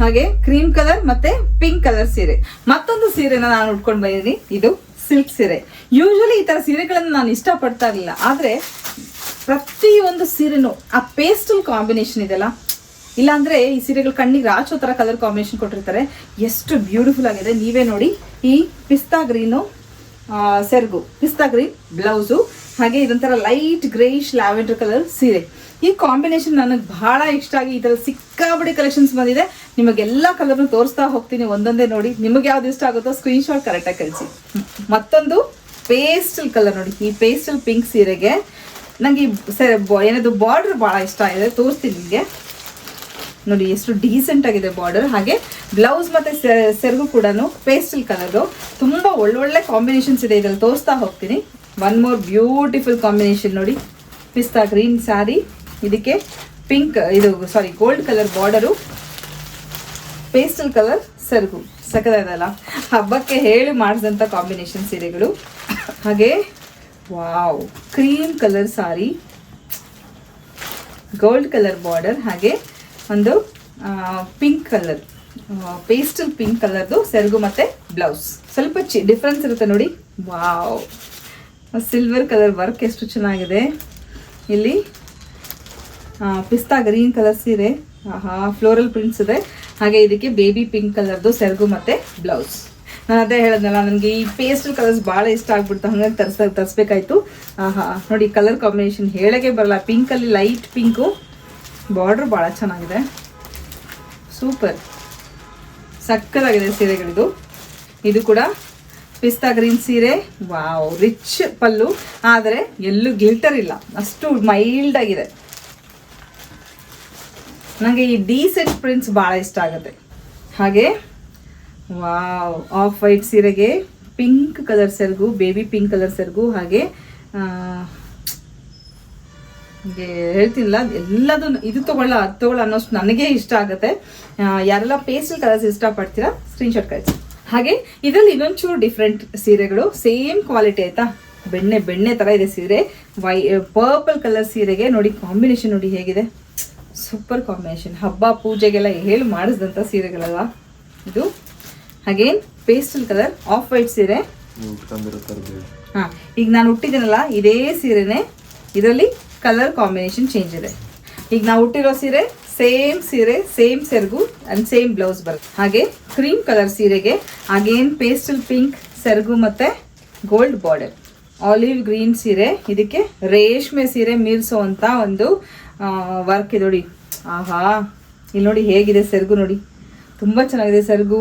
ಹಾಗೆ ಕ್ರೀಮ್ ಕಲರ್ ಮತ್ತೆ ಪಿಂಕ್ ಕಲರ್ ಸೀರೆ. ಮತ್ತೊಂದು ಸೀರೆನ ನಾನು ಉಟ್ಕೊಂಡು ಬಂದಿದ್ದೀನಿ. ಇದು ಸಿಲ್ಕ್ ಸೀರೆ. ಯೂಶಲಿ ಈ ತರ ಸೀರೆಗಳನ್ನು ನಾನು ಇಷ್ಟಪಡ್ತಾ ಇರಲಿಲ್ಲ. ಆದ್ರೆ ಪ್ರತಿ ಒಂದು ಸೀರೆನೂ ಆ ಪೇಸ್ಟಲ್ ಕಾಂಬಿನೇಷನ್ ಇದೆಲ್ಲ ಇಲ್ಲಾಂದ್ರೆ ಈ ಸೀರೆಗಳು ಕಣ್ಣಿಗೆ ರಾಚೋ ತರ ಕಲರ್ ಕಾಂಬಿನೇಷನ್ ಕೊಟ್ಟಿರ್ತಾರೆ. ಎಷ್ಟು ಬ್ಯೂಟಿಫುಲ್ ಆಗಿದೆ. ನೀವೇ ನೋಡಿ. ಈ ಪಿಸ್ತಾ ಗ್ರೀನು ಸೆರಗು ಪಿಸ್ತಾ ಗ್ರೀನ್ ಬ್ಲೌಸು ಹಾಗೆ ಇದೊಂಥರ ಲೈಟ್ ಗ್ರೇಷ್ ಲ್ಯಾವೆಂಡರ್ ಕಲರ್ ಸೀರೆ. ಈ ಕಾಂಬಿನೇಷನ್ ನನಗೆ ಬಹಳ ಇಷ್ಟ ಆಗಿ ಥರ ಸಿಕ್ಕಾಬಡಿ ಕಲೆಕ್ಷನ್ಸ್ ಬಂದಿದೆ. ನಿಮಗೆಲ್ಲ ಕಲರ್ನು ತೋರಿಸ್ತಾ ಹೋಗ್ತೀನಿ, ಒಂದೊಂದೇ ನೋಡಿ. ನಿಮಗೆ ಯಾವ್ದು ಇಷ್ಟ ಆಗುತ್ತೋ ಸ್ಕ್ರೀನ್ ಶಾಟ್ ಕರೆಕ್ಟಾಗಿ ಕಳಿಸಿ. ಮತ್ತೊಂದು ಪೇಸ್ಟಲ್ ಕಲರ್ ನೋಡಿ. ಈ ಪೇಸ್ಟಲ್ ಪಿಂಕ್ ಸೀರೆಗೆ ನನಗೆ ಏನದು ಬಾರ್ಡರ್ ಭಾಳ ಇಷ್ಟ ಆಗಿದೆ. ತೋರಿಸ್ತೀನಿ ನಿಮಗೆ. ನೋಡಿ, ಎಷ್ಟು ಡೀಸೆಂಟ್ ಆಗಿದೆ ಬಾರ್ಡರ್ ಹಾಗೆ ಬ್ಲೌಸ್ ಮತ್ತೆ ಸೆರಗು ಕೂಡ ಪೇಸ್ಟಲ್ ಕಲರ್ ತುಂಬಾ ಒಳ್ಳೊಳ್ಳೆ ಕಾಂಬಿನೇಷನ್ಸ್ ಇದೆ ಇದ್ರಲ್ಲಿ. ತೋರಿಸ್ತಾ ಹೋಗ್ತೀನಿ. ಒನ್ ಮೋರ್ ಬ್ಯೂಟಿಫುಲ್ ಕಾಂಬಿನೇಷನ್ ನೋಡಿ. ಪಿಸ್ತಾ ಗ್ರೀನ್ ಸ್ಯಾರಿ ಇದಕ್ಕೆ ಪಿಂಕ್ ಇದು sari gold colour border pastel colour ಸೆರಗು. ಸಕದಲ್ಲ ಹಬ್ಬಕ್ಕೆ ಹೇಳಿ ಮಾಡಿಸಿದಂಥ ಕಾಂಬಿನೇಷನ್ ಸೀರೆಗಳು. ಹಾಗೆ wow cream colour sari gold colour border ಹಾಗೆ ಒಂದು ಪಿಂಕ್ ಕಲರ್ ಪೇಸ್ಟಲ್ ಪಿಂಕ್ ಕಲರ್ದು ಸೆರಗು ಮತ್ತೆ ಬ್ಲೌಸ್ ಸ್ವಲ್ಪ ಚಿ ಡಿಫ್ರೆನ್ಸ್ ಇರುತ್ತೆ ನೋಡಿ. ವಾವ್ ಸಿಲ್ವರ್ ಕಲರ್ ವರ್ಕ್ ಎಷ್ಟು ಚೆನ್ನಾಗಿದೆ. ಇಲ್ಲಿ ಪಿಸ್ತಾ ಗ್ರೀನ್ ಕಲರ್ ಸೀರೆ ಫ್ಲೋರಲ್ ಪ್ರಿಂಟ್ಸ್ ಇದೆ. ಹಾಗೆ ಇದಕ್ಕೆ ಬೇಬಿ ಪಿಂಕ್ ಕಲರ್ದು ಸೆರಗು ಮತ್ತೆ ಬ್ಲೌಸ್. ನಾನು ಅದೇ ಹೇಳಿದ್ನಲ್ಲ, ನನಗೆ ಈ ಪೇಸ್ಟಲ್ ಕಲರ್ಸ್ ಭಾಳ ಇಷ್ಟ ಆಗ್ಬಿಡ್ತು, ಹಂಗಾಗಿ ತರ್ಸ, ತರಿಸ್ಬೇಕಾಯ್ತು. ಆಹಾ, ನೋಡಿ ಕಲರ್ ಕಾಂಬಿನೇಷನ್ ಹೇಳಕ್ಕೆ ಬರಲ್ಲ ಪಿಂಕಲ್ಲಿ ಲೈಟ್ ಪಿಂಕು ಬಾರ್ಡ್ರ್ ಭಾಳ ಚೆನ್ನಾಗಿದೆ. ಸೂಪರ್ ಸಕ್ಕದಾಗಿದೆ ಸೀರೆಗಳಿದು. ಇದು ಕೂಡ ಪಿಸ್ತಾ ಗ್ರೀನ್ ಸೀರೆ. Wow rich pallu. ಆದರೆ ಎಲ್ಲೂ ಗಿಲ್ಟರ್ ಇಲ್ಲ. ಅಷ್ಟು ಮೈಲ್ಡ್ ಆಗಿದೆ. ನನಗೆ ಈ ಡೀಸೆಂಟ್ ಪ್ರಿಂಟ್ಸ್ ಭಾಳ ಇಷ್ಟ ಆಗುತ್ತೆ. ಹಾಗೆ, ವಾವ್ ಆಫ್ ವೈಟ್ ಸೀರೆಗೆ ಪಿಂಕ್ ಕಲರ್ ಸೆರಗು ಬೇಬಿ ಪಿಂಕ್ ಕಲರ್ ಸೆರಗು ಹಾಗೆ ಹೇಳ್ತಿಲ್ಲ ಎಲ್ಲದೂ ಇದು ತಗೊಳ್ಳ, ಅದು ತಗೊಳ್ಳ ಅನ್ನೋಷ್ಟು ನನಗೆ ಇಷ್ಟ ಆಗುತ್ತೆ. ಯಾರೆಲ್ಲ ಪೇಸ್ಟಲ್ ಕಲರ್ಸ್ ಇಷ್ಟಪಡ್ತೀರಾ ಸ್ಕ್ರೀನ್ಶಾಟ್ ಕಳಿಸಿ. ಹಾಗೆ, ಇದರಲ್ಲಿ ಇನ್ನೊಂಚೂರು ಡಿಫ್ರೆಂಟ್ ಸೀರೆಗಳು ಸೇಮ್ ಕ್ವಾಲಿಟಿ ಆಯ್ತಾ? ಬೆಣ್ಣೆ ಬೆಣ್ಣೆ ಥರ ಇದೆ ಸೀರೆ. ವೈ ಪರ್ಪಲ್ ಕಲರ್ ಸೀರೆಗೆ ನೋಡಿ ಕಾಂಬಿನೇಷನ್ ನೋಡಿ ಹೇಗಿದೆ. Super combination. ಹಬ್ಬ ಪೂಜೆಗೆಲ್ಲ ಹೇಳಿ ಮಾಡಿಸಿದಂಥ ಸೀರೆಗಳಲ್ಲ ಇದು ಹಾಗೇನ್ ಪೇಸ್ಟಲ್ ಕಲರ್ ಆಫ್ ವೈಟ್ ಸೀರೆ ಹಾಂ ಈಗ ನಾನು ಹುಟ್ಟಿದ್ದೀನಲ್ಲ ಇದೇ ಸೀರೆನೆ ಇದರಲ್ಲಿ ಕಲರ್ ಕಾಂಬಿನೇಷನ್ ಚೇಂಜ್ ಇದೆ. ಈಗ ನಾವು ಹುಟ್ಟಿರೋ ಸೀರೆ ಸೇಮ್ ಸೀರೆ ಸೇಮ್ ಸೆರಗು ಅಂಡ್ ಸೇಮ್ ಬ್ಲೌಸ್ ಬರುತ್ತೆ. ಹಾಗೆ ಕ್ರೀಮ್ ಕಲರ್ ಸೀರೆಗೆ ಅಗೇನ್ ಪೇಸ್ಟಲ್ ಪಿಂಕ್ ಸೆರಗು ಮತ್ತೆ ಗೋಲ್ಡ್ ಬಾರ್ಡರ್ ಆಲಿವ್ ಗ್ರೀನ್ ಸೀರೆ ಇದಕ್ಕೆ ರೇಷ್ಮೆ ಸೀರೆ ಮೀರಿಸುವಂತ ಒಂದು ವರ್ಕ್ ಇದೆ ನೋಡಿ. ಆಹಾ. ಇಲ್ಲಿ ನೋಡಿ ಹೇಗಿದೆ ಸೆರಗು ನೋಡಿ. ತುಂಬ ಚೆನ್ನಾಗಿದೆ ಸೆರಗು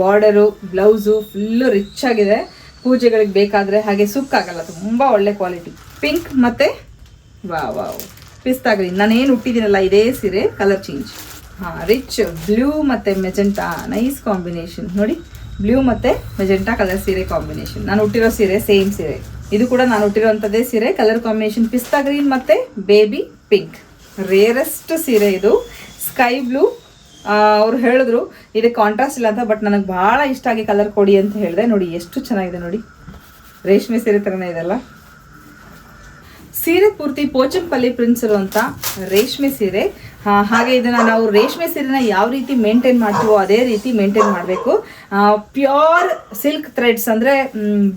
ಬಾರ್ಡರು ಬ್ಲೌಸು ಫುಲ್ಲು ರಿಚ್ ಆಗಿದೆ. ಪೂಜೆಗಳಿಗೆ ಬೇಕಾದರೆ ಹಾಗೆ ಸುಕ್ಕಾಗಲ್ಲ, ತುಂಬ ಒಳ್ಳೆ ಕ್ವಾಲಿಟಿ ಪಿಂಕ್ ಮತ್ತು ವಾ ಗ್ರೀನ್ ನಾನೇನು ಹುಟ್ಟಿದ್ದೀನಲ್ಲ ಇದೇ ಸೀರೆ ಕಲರ್ ಚೇಂಜ್ ಹಾಂ ರಿಚ್ ಬ್ಲೂ ಮತ್ತು ಮೆಜೆಂಟಾ ನೈಸ್ ಕಾಂಬಿನೇಷನ್ ನೋಡಿ ಬ್ಲೂ ಮತ್ತು ಮೆಜೆಂಟಾ ಕಲರ್ ಸೀರೆ ಕಾಂಬಿನೇಷನ್ ನಾನು ಹುಟ್ಟಿರೋ ಸೀರೆ ಸೇಮ್ ಸೀರೆ. ಇದು ಕೂಡ ನಾನು ಹುಟ್ಟಿರೋಂಥದ್ದೇ ಸೀರೆ ಕಲರ್ ಕಾಂಬಿನೇಷನ್ ಪಿಸ್ತಾ ಗ್ರೀನ್ ಮತ್ತು ಬೇಬಿ ಪಿಂಕ್ ರೇರೆಸ್ಟ್ ಸೀರೆ ಇದು. ಸ್ಕೈ ಬ್ಲೂ ಅವ್ರು ಹೇಳಿದ್ರು, ಇದು ಕಾಂಟ್ರಾಸ್ಟ್ ಇಲ್ಲ ಅಂತ ಬಟ್ ನನಗೆ ಭಾಳ ಇಷ್ಟ ಆಗಿ ಕಲರ್ ಕೊಡಿ ಅಂತ ಹೇಳಿದೆ. ನೋಡಿ, ಎಷ್ಟು ಚೆನ್ನಾಗಿದೆ ನೋಡಿ. ರೇಷ್ಮೆ ಸೀರೆ ಥರನೇ ಇದೆಲ್ಲ. ಸೀರೆ ಪೂರ್ತಿ ಪೋಚಂಪಲ್ಲಿ ಪ್ರಿನ್ಸ್ ಇರುವಂತ ರೇಷ್ಮೆ ಸೀರೆ. ಹಾಗೆ ಇದನ್ನ ನಾವು ರೇಷ್ಮೆ ಸೀರೆನ ಯಾವ ರೀತಿ ಮೇಂಟೈನ್ ಮಾಡ್ತೀವೋ ಅದೇ ರೀತಿ ಮೇಂಟೈನ್ ಮಾಡಬೇಕು. ಪ್ಯೂರ್ ಸಿಲ್ಕ್ ಥ್ರೆಡ್ಸ್ ಅಂದ್ರೆ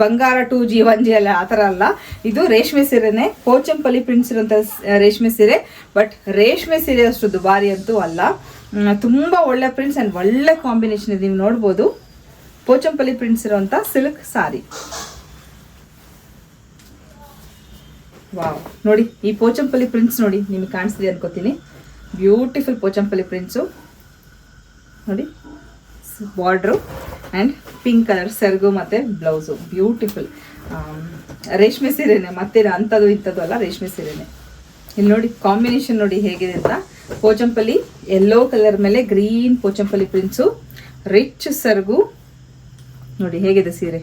ಬಂಗಾರ ಟೂ ಜಿ ಒನ್ ಜಿ ಅಲ್ಲ ಆ ಥರ ಅಲ್ಲ. ಇದು ರೇಷ್ಮೆ ಸೀರೆನೆ. ಪೋಚಂಪಲ್ಲಿ ಪ್ರಿಂಟ್ಸ್ ಇರುವಂತ ರೇಷ್ಮೆ ಸೀರೆ. ಬಟ್ ರೇಷ್ಮೆ ಸೀರೆ ಅಷ್ಟು ದುಬಾರಿ ಅಂತೂ ಅಲ್ಲ. ತುಂಬಾ ಒಳ್ಳೆ ಪ್ರಿಂಟ್ಸ್ ಅಂಡ್ ಒಳ್ಳೆ ಕಾಂಬಿನೇಷನ್ ಇದೆ. ನೀವು ನೋಡ್ಬೋದು. ಪೋಚಂಪಲ್ಲಿ ಪ್ರಿಂಟ್ಸ್ ಇರುವಂತ ಸಿಲ್ಕ್ ಸಾರಿ ವಾವ್ ನೋಡಿ, ಈ ಪೋಚಂಪಲ್ಲಿ ಪ್ರಿಂಟ್ಸ್ ನೋಡಿ, ನಿಮಗೆ ಕಾಣಿಸ್ತಿದೆ ಅನ್ಕೋತೀನಿ ಬ್ಯೂಟಿಫುಲ್ ಪೋಚಂಪಲ್ಲಿ ಪ್ರಿಂಟ್ಸು ನೋಡಿ ಬಾರ್ಡ್ರು ಆ್ಯಂಡ್ ಪಿಂಕ್ ಕಲರ್ ಸೆರ್ಗು ಮತ್ತು ಬ್ಲೌಸು ಬ್ಯೂಟಿಫುಲ್ ರೇಷ್ಮೆ ಸೀರೆನೆ, ಮತ್ತೆ ಅಂಥದ್ದು ಇಂಥದ್ದು ಅಲ್ಲ, ರೇಷ್ಮೆ ಸೀರೆನೆ. ಇಲ್ಲಿ ನೋಡಿ ಕಾಂಬಿನೇಷನ್ ನೋಡಿ ಹೇಗಿದೆ ಅಂತ. ಪೋಚಂಪಲ್ಲಿ ಯೆಲ್ಲೋ ಕಲರ್ ಮೇಲೆ ಗ್ರೀನ್ ಪೋಚಂಪಲ್ಲಿ ಪ್ರಿಂಟ್ಸು ರಿಚ್ ಸರ್ಗು ನೋಡಿ, ಹೇಗಿದೆ ಸೀರೆ.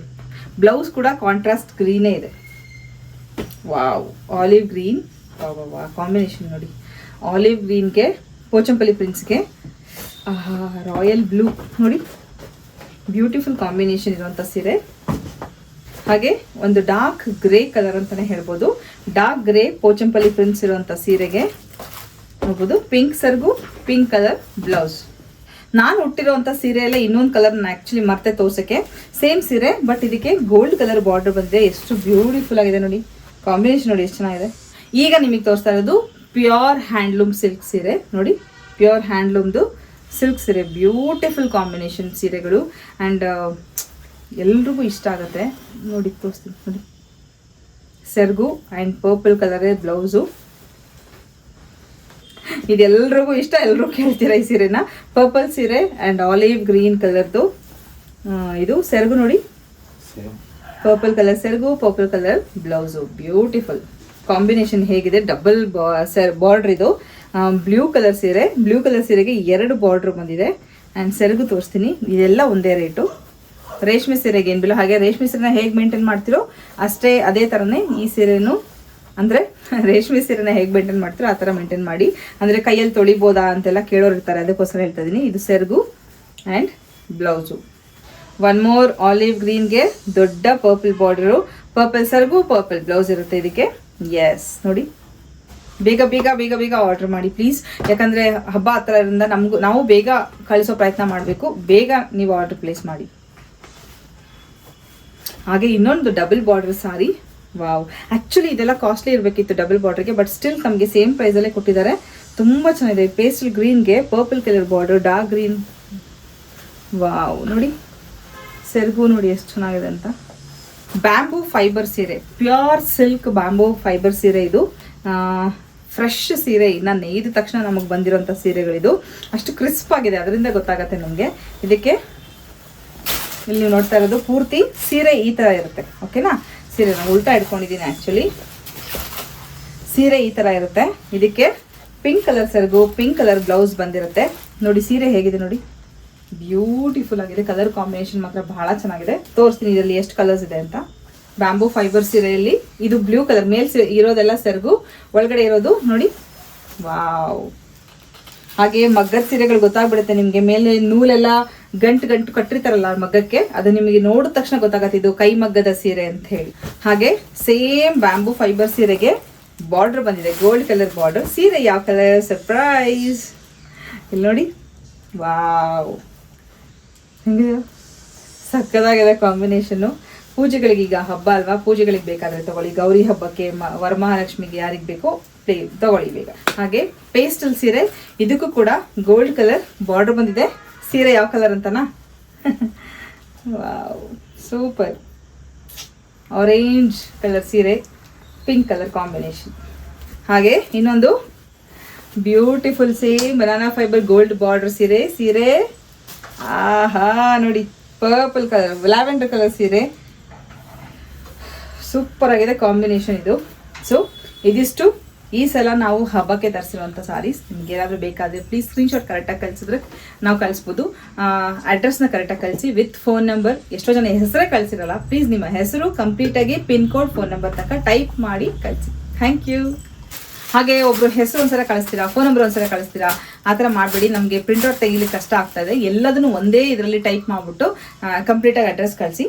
ಬ್ಲೌಸ್ ಕೂಡ ಕಾಂಟ್ರಾಸ್ಟ್ ಗ್ರೀನೇ ಇದೆ. ವಾವ್ ಆಲಿವ್ ಗ್ರೀನ್ ವಾ ಕಾಂಬಿನೇಷನ್ ನೋಡಿ. ಆಲಿವ್ ಗ್ರೀನ್ಗೆ ಪೋಚಂಪಲ್ಲಿ ಪ್ರಿನ್ಸ್ಗೆ ರಾಯಲ್ ಬ್ಲೂ ನೋಡಿ ಬ್ಯೂಟಿಫುಲ್ ಕಾಂಬಿನೇಷನ್ ಇರುವಂಥ ಸೀರೆ. ಹಾಗೆ ಒಂದು ಡಾರ್ಕ್ ಗ್ರೇ ಕಲರ್ ಅಂತಾನೆ ಹೇಳ್ಬೋದು. ಡಾರ್ಕ್ ಗ್ರೇ ಪೋಚಂಪಲ್ಲಿ ಪ್ರಿನ್ಸ್ ಇರುವಂಥ ಸೀರೆಗೆ ನೋಡ್ಬೋದು. ಪಿಂಕ್ ಸರ್ಗು ಪಿಂಕ್ ಕಲರ್ ಬ್ಲೌಸ್ ನಾನು ಹುಟ್ಟಿರುವಂಥ ಸೀರೆಯಲ್ಲೇ ಇನ್ನೊಂದು ಕಲರ್ ನಾನು ಆ್ಯಕ್ಚುಲಿ ಮರ್ತೆ ತೋರ್ಸೋಕ್ಕೆ. ಸೇಮ್ ಸೀರೆ ಬಟ್ ಇದಕ್ಕೆ ಗೋಲ್ಡ್ ಕಲರ್ ಬಾರ್ಡರ್ ಬಂದಿದೆ. ಎಷ್ಟು ಬ್ಯೂಟಿಫುಲ್ ಆಗಿದೆ ನೋಡಿ. ಕಾಂಬಿನೇಷನ್ ನೋಡಿ ಎಷ್ಟು ಚೆನ್ನಾಗಿದೆ? ಈಗ ನಿಮಗೆ ತೋರಿಸ್ತಾ ಇರೋದು ಪ್ಯೂರ್ ಹ್ಯಾಂಡ್ಲೂಮ್ ಸಿಲ್ಕ್ ಸೀರೆ. ನೋಡಿ ಪ್ಯೂರ್ ಹ್ಯಾಂಡ್ಲೂಮ್ದು ಸಿಲ್ಕ್ ಸೀರೆ. ಬ್ಯೂಟಿಫುಲ್ ಕಾಂಬಿನೇಷನ್ ಸೀರೆಗಳು. ಆ್ಯಂಡ್ ಎಲ್ರಿಗೂ ಇಷ್ಟ ಆಗುತ್ತೆ. ನೋಡಿ, ತೋರಿಸ್ತೀನಿ. ನೋಡಿ. ಸೆರ್ಗು ಆ್ಯಂಡ್ ಪರ್ಪಲ್ ಕಲರೇ ಬ್ಲೌಸು ಇದೆಲ್ರಿಗೂ ಇಷ್ಟ. ಎಲ್ಲರೂ ಕೇಳ್ತೀರಾ ಈ ಸೀರೆನ? ಪರ್ಪಲ್ ಸೀರೆ ಆ್ಯಂಡ್ ಆಲಿವ್ ಗ್ರೀನ್ ಕಲರ್ದು ಇದು ಸೆರಗು ನೋಡಿ. ಪರ್ಪಲ್ ಕಲರ್ ಸೆರಗು purple colour blouse beautiful combination ಹೇಗಿದೆ? ಡಬಲ್ ಬಾರ್ಡರ್ ಇದು. ಬ್ಲೂ ಕಲರ್ ಸೀರೆ. ಬ್ಲೂ ಕಲರ್ ಸೀರೆಗೆ ಎರಡು ಬಾರ್ಡ್ರ್ ಬಂದಿದೆ. ಆ್ಯಂಡ್ ಸೆರಗು ತೋರಿಸ್ತೀನಿ. ಇದೆಲ್ಲ ಒಂದೇ ರೇಟು ರೇಷ್ಮೆ ಸೀರೆಗೆ ಏನು ಬಿಲ್ಲ ಹಾಗೆ ರೇಷ್ಮೆ ಸೀರೆನ ಹೇಗೆ ಮೇಂಟೈನ್ ಮಾಡ್ತಿರೋ ಅಷ್ಟೇ ಅದೇ ಥರನೇ ಈ ಸೀರೆನೂ. ಅಂದರೆ ರೇಷ್ಮೆ ಸೀರೆನ ಹೇಗೆ ಮೇಂಟೈನ್ ಮಾಡ್ತೀರೋ ಆ ಥರ ಮೇಂಟೈನ್ ಮಾಡಿ. ಅಂದರೆ ಕೈಯಲ್ಲಿ ತೊಳಿಬೋದಾ ಅಂತೆಲ್ಲ ಕೇಳೋರು ಇರ್ತಾರೆ. ಅದಕ್ಕೋಸ್ಕರ ಹೇಳ್ತಾ ಇದ್ದೀನಿ ಇದು ಸೆರಗು and blouse one more olive ಗ್ರೀನ್ಗೆ ದೊಡ್ಡ ಪರ್ಪಲ್ ಬಾರ್ಡರು ಪರ್ಪಲ್ ಸರ್ಗು ಪರ್ಪಲ್ ಬ್ಲೌಸ್ ಇರುತ್ತೆ ಇದಕ್ಕೆ. ಎಸ್ ನೋಡಿ. ಬೇಗ ಬೇಗ ಬೇಗ ಬೇಗ ಆರ್ಡರ್ ಮಾಡಿ ಪ್ಲೀಸ್ ಯಾಕಂದರೆ ಹಬ್ಬ ಹತ್ರ ಇರೋದ್ರಿಂದ ನಮಗೂ, ನಾವು ಬೇಗ ಕಳಿಸೋ ಪ್ರಯತ್ನ ಮಾಡಬೇಕು. ಬೇಗ ನೀವು ಆರ್ಡರ್ ಪ್ಲೇಸ್ ಮಾಡಿ. ಹಾಗೆ ಇನ್ನೊಂದು double border sari wow actually ಇದೆಲ್ಲ ಕಾಸ್ಟ್ಲಿ ಇರಬೇಕಿತ್ತು ಡಬಲ್ ಬಾರ್ಡರ್ಗೆ ಬಟ್ ಸ್ಟಿಲ್ ನಮಗೆ ಸೇಮ್ ಪ್ರೈಸಲ್ಲೇ ಕೊಟ್ಟಿದ್ದಾರೆ. ತುಂಬ ಚೆನ್ನಾಗಿದೆ. Pastel ಗ್ರೀನ್ಗೆ purple colour border dark green wow ನೋಡಿ. ಸೆರಗು ನೋಡಿ ಎಷ್ಟು ಚೆನ್ನಾಗಿದೆ ಅಂತ. ಬ್ಯಾಂಬೂ ಫೈಬರ್ ಸೀರೆ, ಪ್ಯೂರ್ ಸಿಲ್ಕ್ ಬ್ಯಾಂಬೂ ಫೈಬರ್ ಸೀರೆ ಇದು. ಫ್ರೆಶ್ ಸೀರೆ ನಾನು ನೇಯ್ದ ತಕ್ಷಣ ನಮಗೆ ಬಂದಿರೋಂಥ ಸೀರೆಗಳಿದು. ಅಷ್ಟು ಕ್ರಿಸ್ಪ್ ಆಗಿದೆ, ಅದರಿಂದ ಗೊತ್ತಾಗತ್ತೆ ನಮಗೆ. ಇದಕ್ಕೆ ಇಲ್ಲಿ ನೀವು ನೋಡ್ತಾ ಇರೋದು ಪೂರ್ತಿ ಸೀರೆ ಈ ಥರ ಇರುತ್ತೆ, ಓಕೆನಾ? ಸೀರೆ ನಾನು ಉಲ್ಟಾ ಇಟ್ಕೊಂಡಿದ್ದೀನಿ ಆ್ಯಕ್ಚುಲಿ ಸೀರೆ ಈ ಥರ ಇರುತ್ತೆ. ಇದಕ್ಕೆ ಪಿಂಕ್ ಕಲರ್ ಸೆರಗು ಪಿಂಕ್ ಕಲರ್ ಬ್ಲೌಸ್ ಬಂದಿರುತ್ತೆ. ನೋಡಿ ಸೀರೆ ಹೇಗಿದೆ ನೋಡಿ. ಬ್ಯೂಟಿಫುಲ್ ಆಗಿದೆ. ಕಲರ್ ಕಾಂಬಿನೇಷನ್ ಮಾತ್ರ ಬಹಳ ಚೆನ್ನಾಗಿದೆ. ತೋರಿಸ್ತೀನಿ ಇದರಲ್ಲಿ ಎಷ್ಟು ಕಲರ್ಸ್ ಇದೆ ಅಂತ. ಬ್ಯಾಂಬೂ ಫೈಬರ್ ಸೀರೆಯಲ್ಲಿ. ಇದು ಬ್ಲೂ ಕಲರ್ ಮೇಲ್ ಇರೋದೆಲ್ಲ ಸೆರಗು, ಒಳಗಡೆ ಇರೋದು ನೋಡಿ. ವಾವ್ ಹಾಗೆ ಮಗ್ಗದ ಸೀರೆಗಳು ಗೊತ್ತಾಗ್ಬಿಡುತ್ತೆ ನಿಮಗೆ. ಮೇಲೆ ನೂಲೆಲ್ಲ ಗಂಟು ಗಂಟು ಕಟ್ಟಿರ್ತಾರಲ್ಲ ಮಗ್ಗಕ್ಕೆ. ಅದು ನಿಮಗೆ ನೋಡಿದ ತಕ್ಷಣ ಗೊತ್ತಾಗತ್ತೆ ಇದು ಕೈ ಮಗ್ಗದ ಸೀರೆ ಅಂತ ಹೇಳಿ. ಹಾಗೆ ಸೇಮ್ ಬ್ಯಾಂಬೂ ಫೈಬರ್ ಸೀರೆಗೆ ಬಾರ್ಡರ್ ಬಂದಿದೆ. ಗೋಲ್ಡ್ ಕಲರ್ ಬಾರ್ಡರ್ ಸೀರೆ ಯಾವ ಕಲರ್ ಸರ್ಪ್ರೈಸ್ ಇಲ್ಲಿ ನೋಡಿ. ವಾವ್ ಹೆಂಗಿದೆ ಸಕ್ಕದಾಗಿದೆ ಕಾಂಬಿನೇಷನ್ನು. ಪೂಜೆಗಳಿಗೆ ಈಗ ಹಬ್ಬ ಅಲ್ವಾ? ಪೂಜೆಗಳಿಗೆ ಬೇಕಾದರೆ ತಗೊಳ್ಳಿ. ಗೌರಿ ಹಬ್ಬಕ್ಕೆ ವರಮಹಾಲಕ್ಷ್ಮಿಗೆ ಯಾರಿಗೆ ಬೇಕೋ ಪ್ಲೇ ತಗೊಳ್ಳಿ ಬೇಗ ಹಾಗೆ ಪೇಸ್ಟಲ್ ಸೀರೆ, ಇದಕ್ಕೂ ಕೂಡ ಗೋಲ್ಡ್ ಕಲರ್ ಬಾರ್ಡರ್ ಬಂದಿದೆ. ಸೀರೆ ಯಾವ ಕಲರ್ ಅಂತನಾ? Wow, super. ಆರೆಂಜ್ ಕಲರ್ ಸೀರೆ, ಪಿಂಕ್ ಕಲರ್ ಕಾಂಬಿನೇಷನ್. ಹಾಗೆ ಇನ್ನೊಂದು beautiful same, banana fibre gold border ಸೀರೆ. ಸೀರೆ ಆಹಾ, ನೋಡಿ ಪರ್ಪಲ್ ಕಲರ್ ಲ್ಯಾವೆಂಡರ್ ಕಲರ್ ಸೀರೆ. ಸೂಪರ್ ಆಗಿದೆ ಕಾಂಬಿನೇಷನ್ ಇದು. ಸೊ ಇದಿಷ್ಟು ಈ ಸಲ ನಾವು ಹಬ್ಬಕ್ಕೆ ತರಿಸಿರುವಂಥ ಸಾರೀಸ್ ನಿಮ್ಗೆ ಏನಾದರೂ ಬೇಕಾದರೆ ಪ್ಲೀಸ್ ಸ್ಕ್ರೀನ್ಶಾಟ್ ಕರೆಕ್ಟಾಗಿ ಕಳಿಸಿದ್ರೆ ನಾವು ಕಳಿಸ್ಬೋದು. ಅಡ್ರೆಸ್ನ ಕರೆಕ್ಟಾಗಿ ಕಳಿಸಿ ವಿತ್ ಫೋನ್ ನಂಬರ್ ಎಷ್ಟೋ ಜನ ಹೆಸರೇ ಕಳಿಸಿರಲ್ಲ. ಪ್ಲೀಸ್ ನಿಮ್ಮ ಹೆಸರು ಕಂಪ್ಲೀಟಾಗಿ ಪಿನ್ ಕೋಡ್ ಫೋನ್ ನಂಬರ್ ತನಕ ಟೈಪ್ ಮಾಡಿ ಕಳಿಸಿ. ಥ್ಯಾಂಕ್ ಯು ಹಾಗೆ ಒಬ್ರು ಹೆಸರು ಒಂದ್ಸಲ ಕಳಿಸ್ತೀರಾ ಫೋನ್ ನಂಬರ್ ಒಂದ್ಸಲ ಕಳಿಸ್ತೀರಾ, ಆ ಥರ ಮಾಡಬೇಡಿ. ನಮಗೆ ಪ್ರಿಂಟ್ಔಟ್ ತೆಗಿಲಿಕ್ಕೆ ಕಷ್ಟ ಆಗ್ತಾ ಇದೆ. ಎಲ್ಲದನ್ನು ಒಂದೇ ಇದರಲ್ಲಿ ಟೈಪ್ ಮಾಡಿಬಿಟ್ಟು ಕಂಪ್ಲೀಟಾಗಿ ಅಡ್ರೆಸ್ ಕಳಿಸಿ.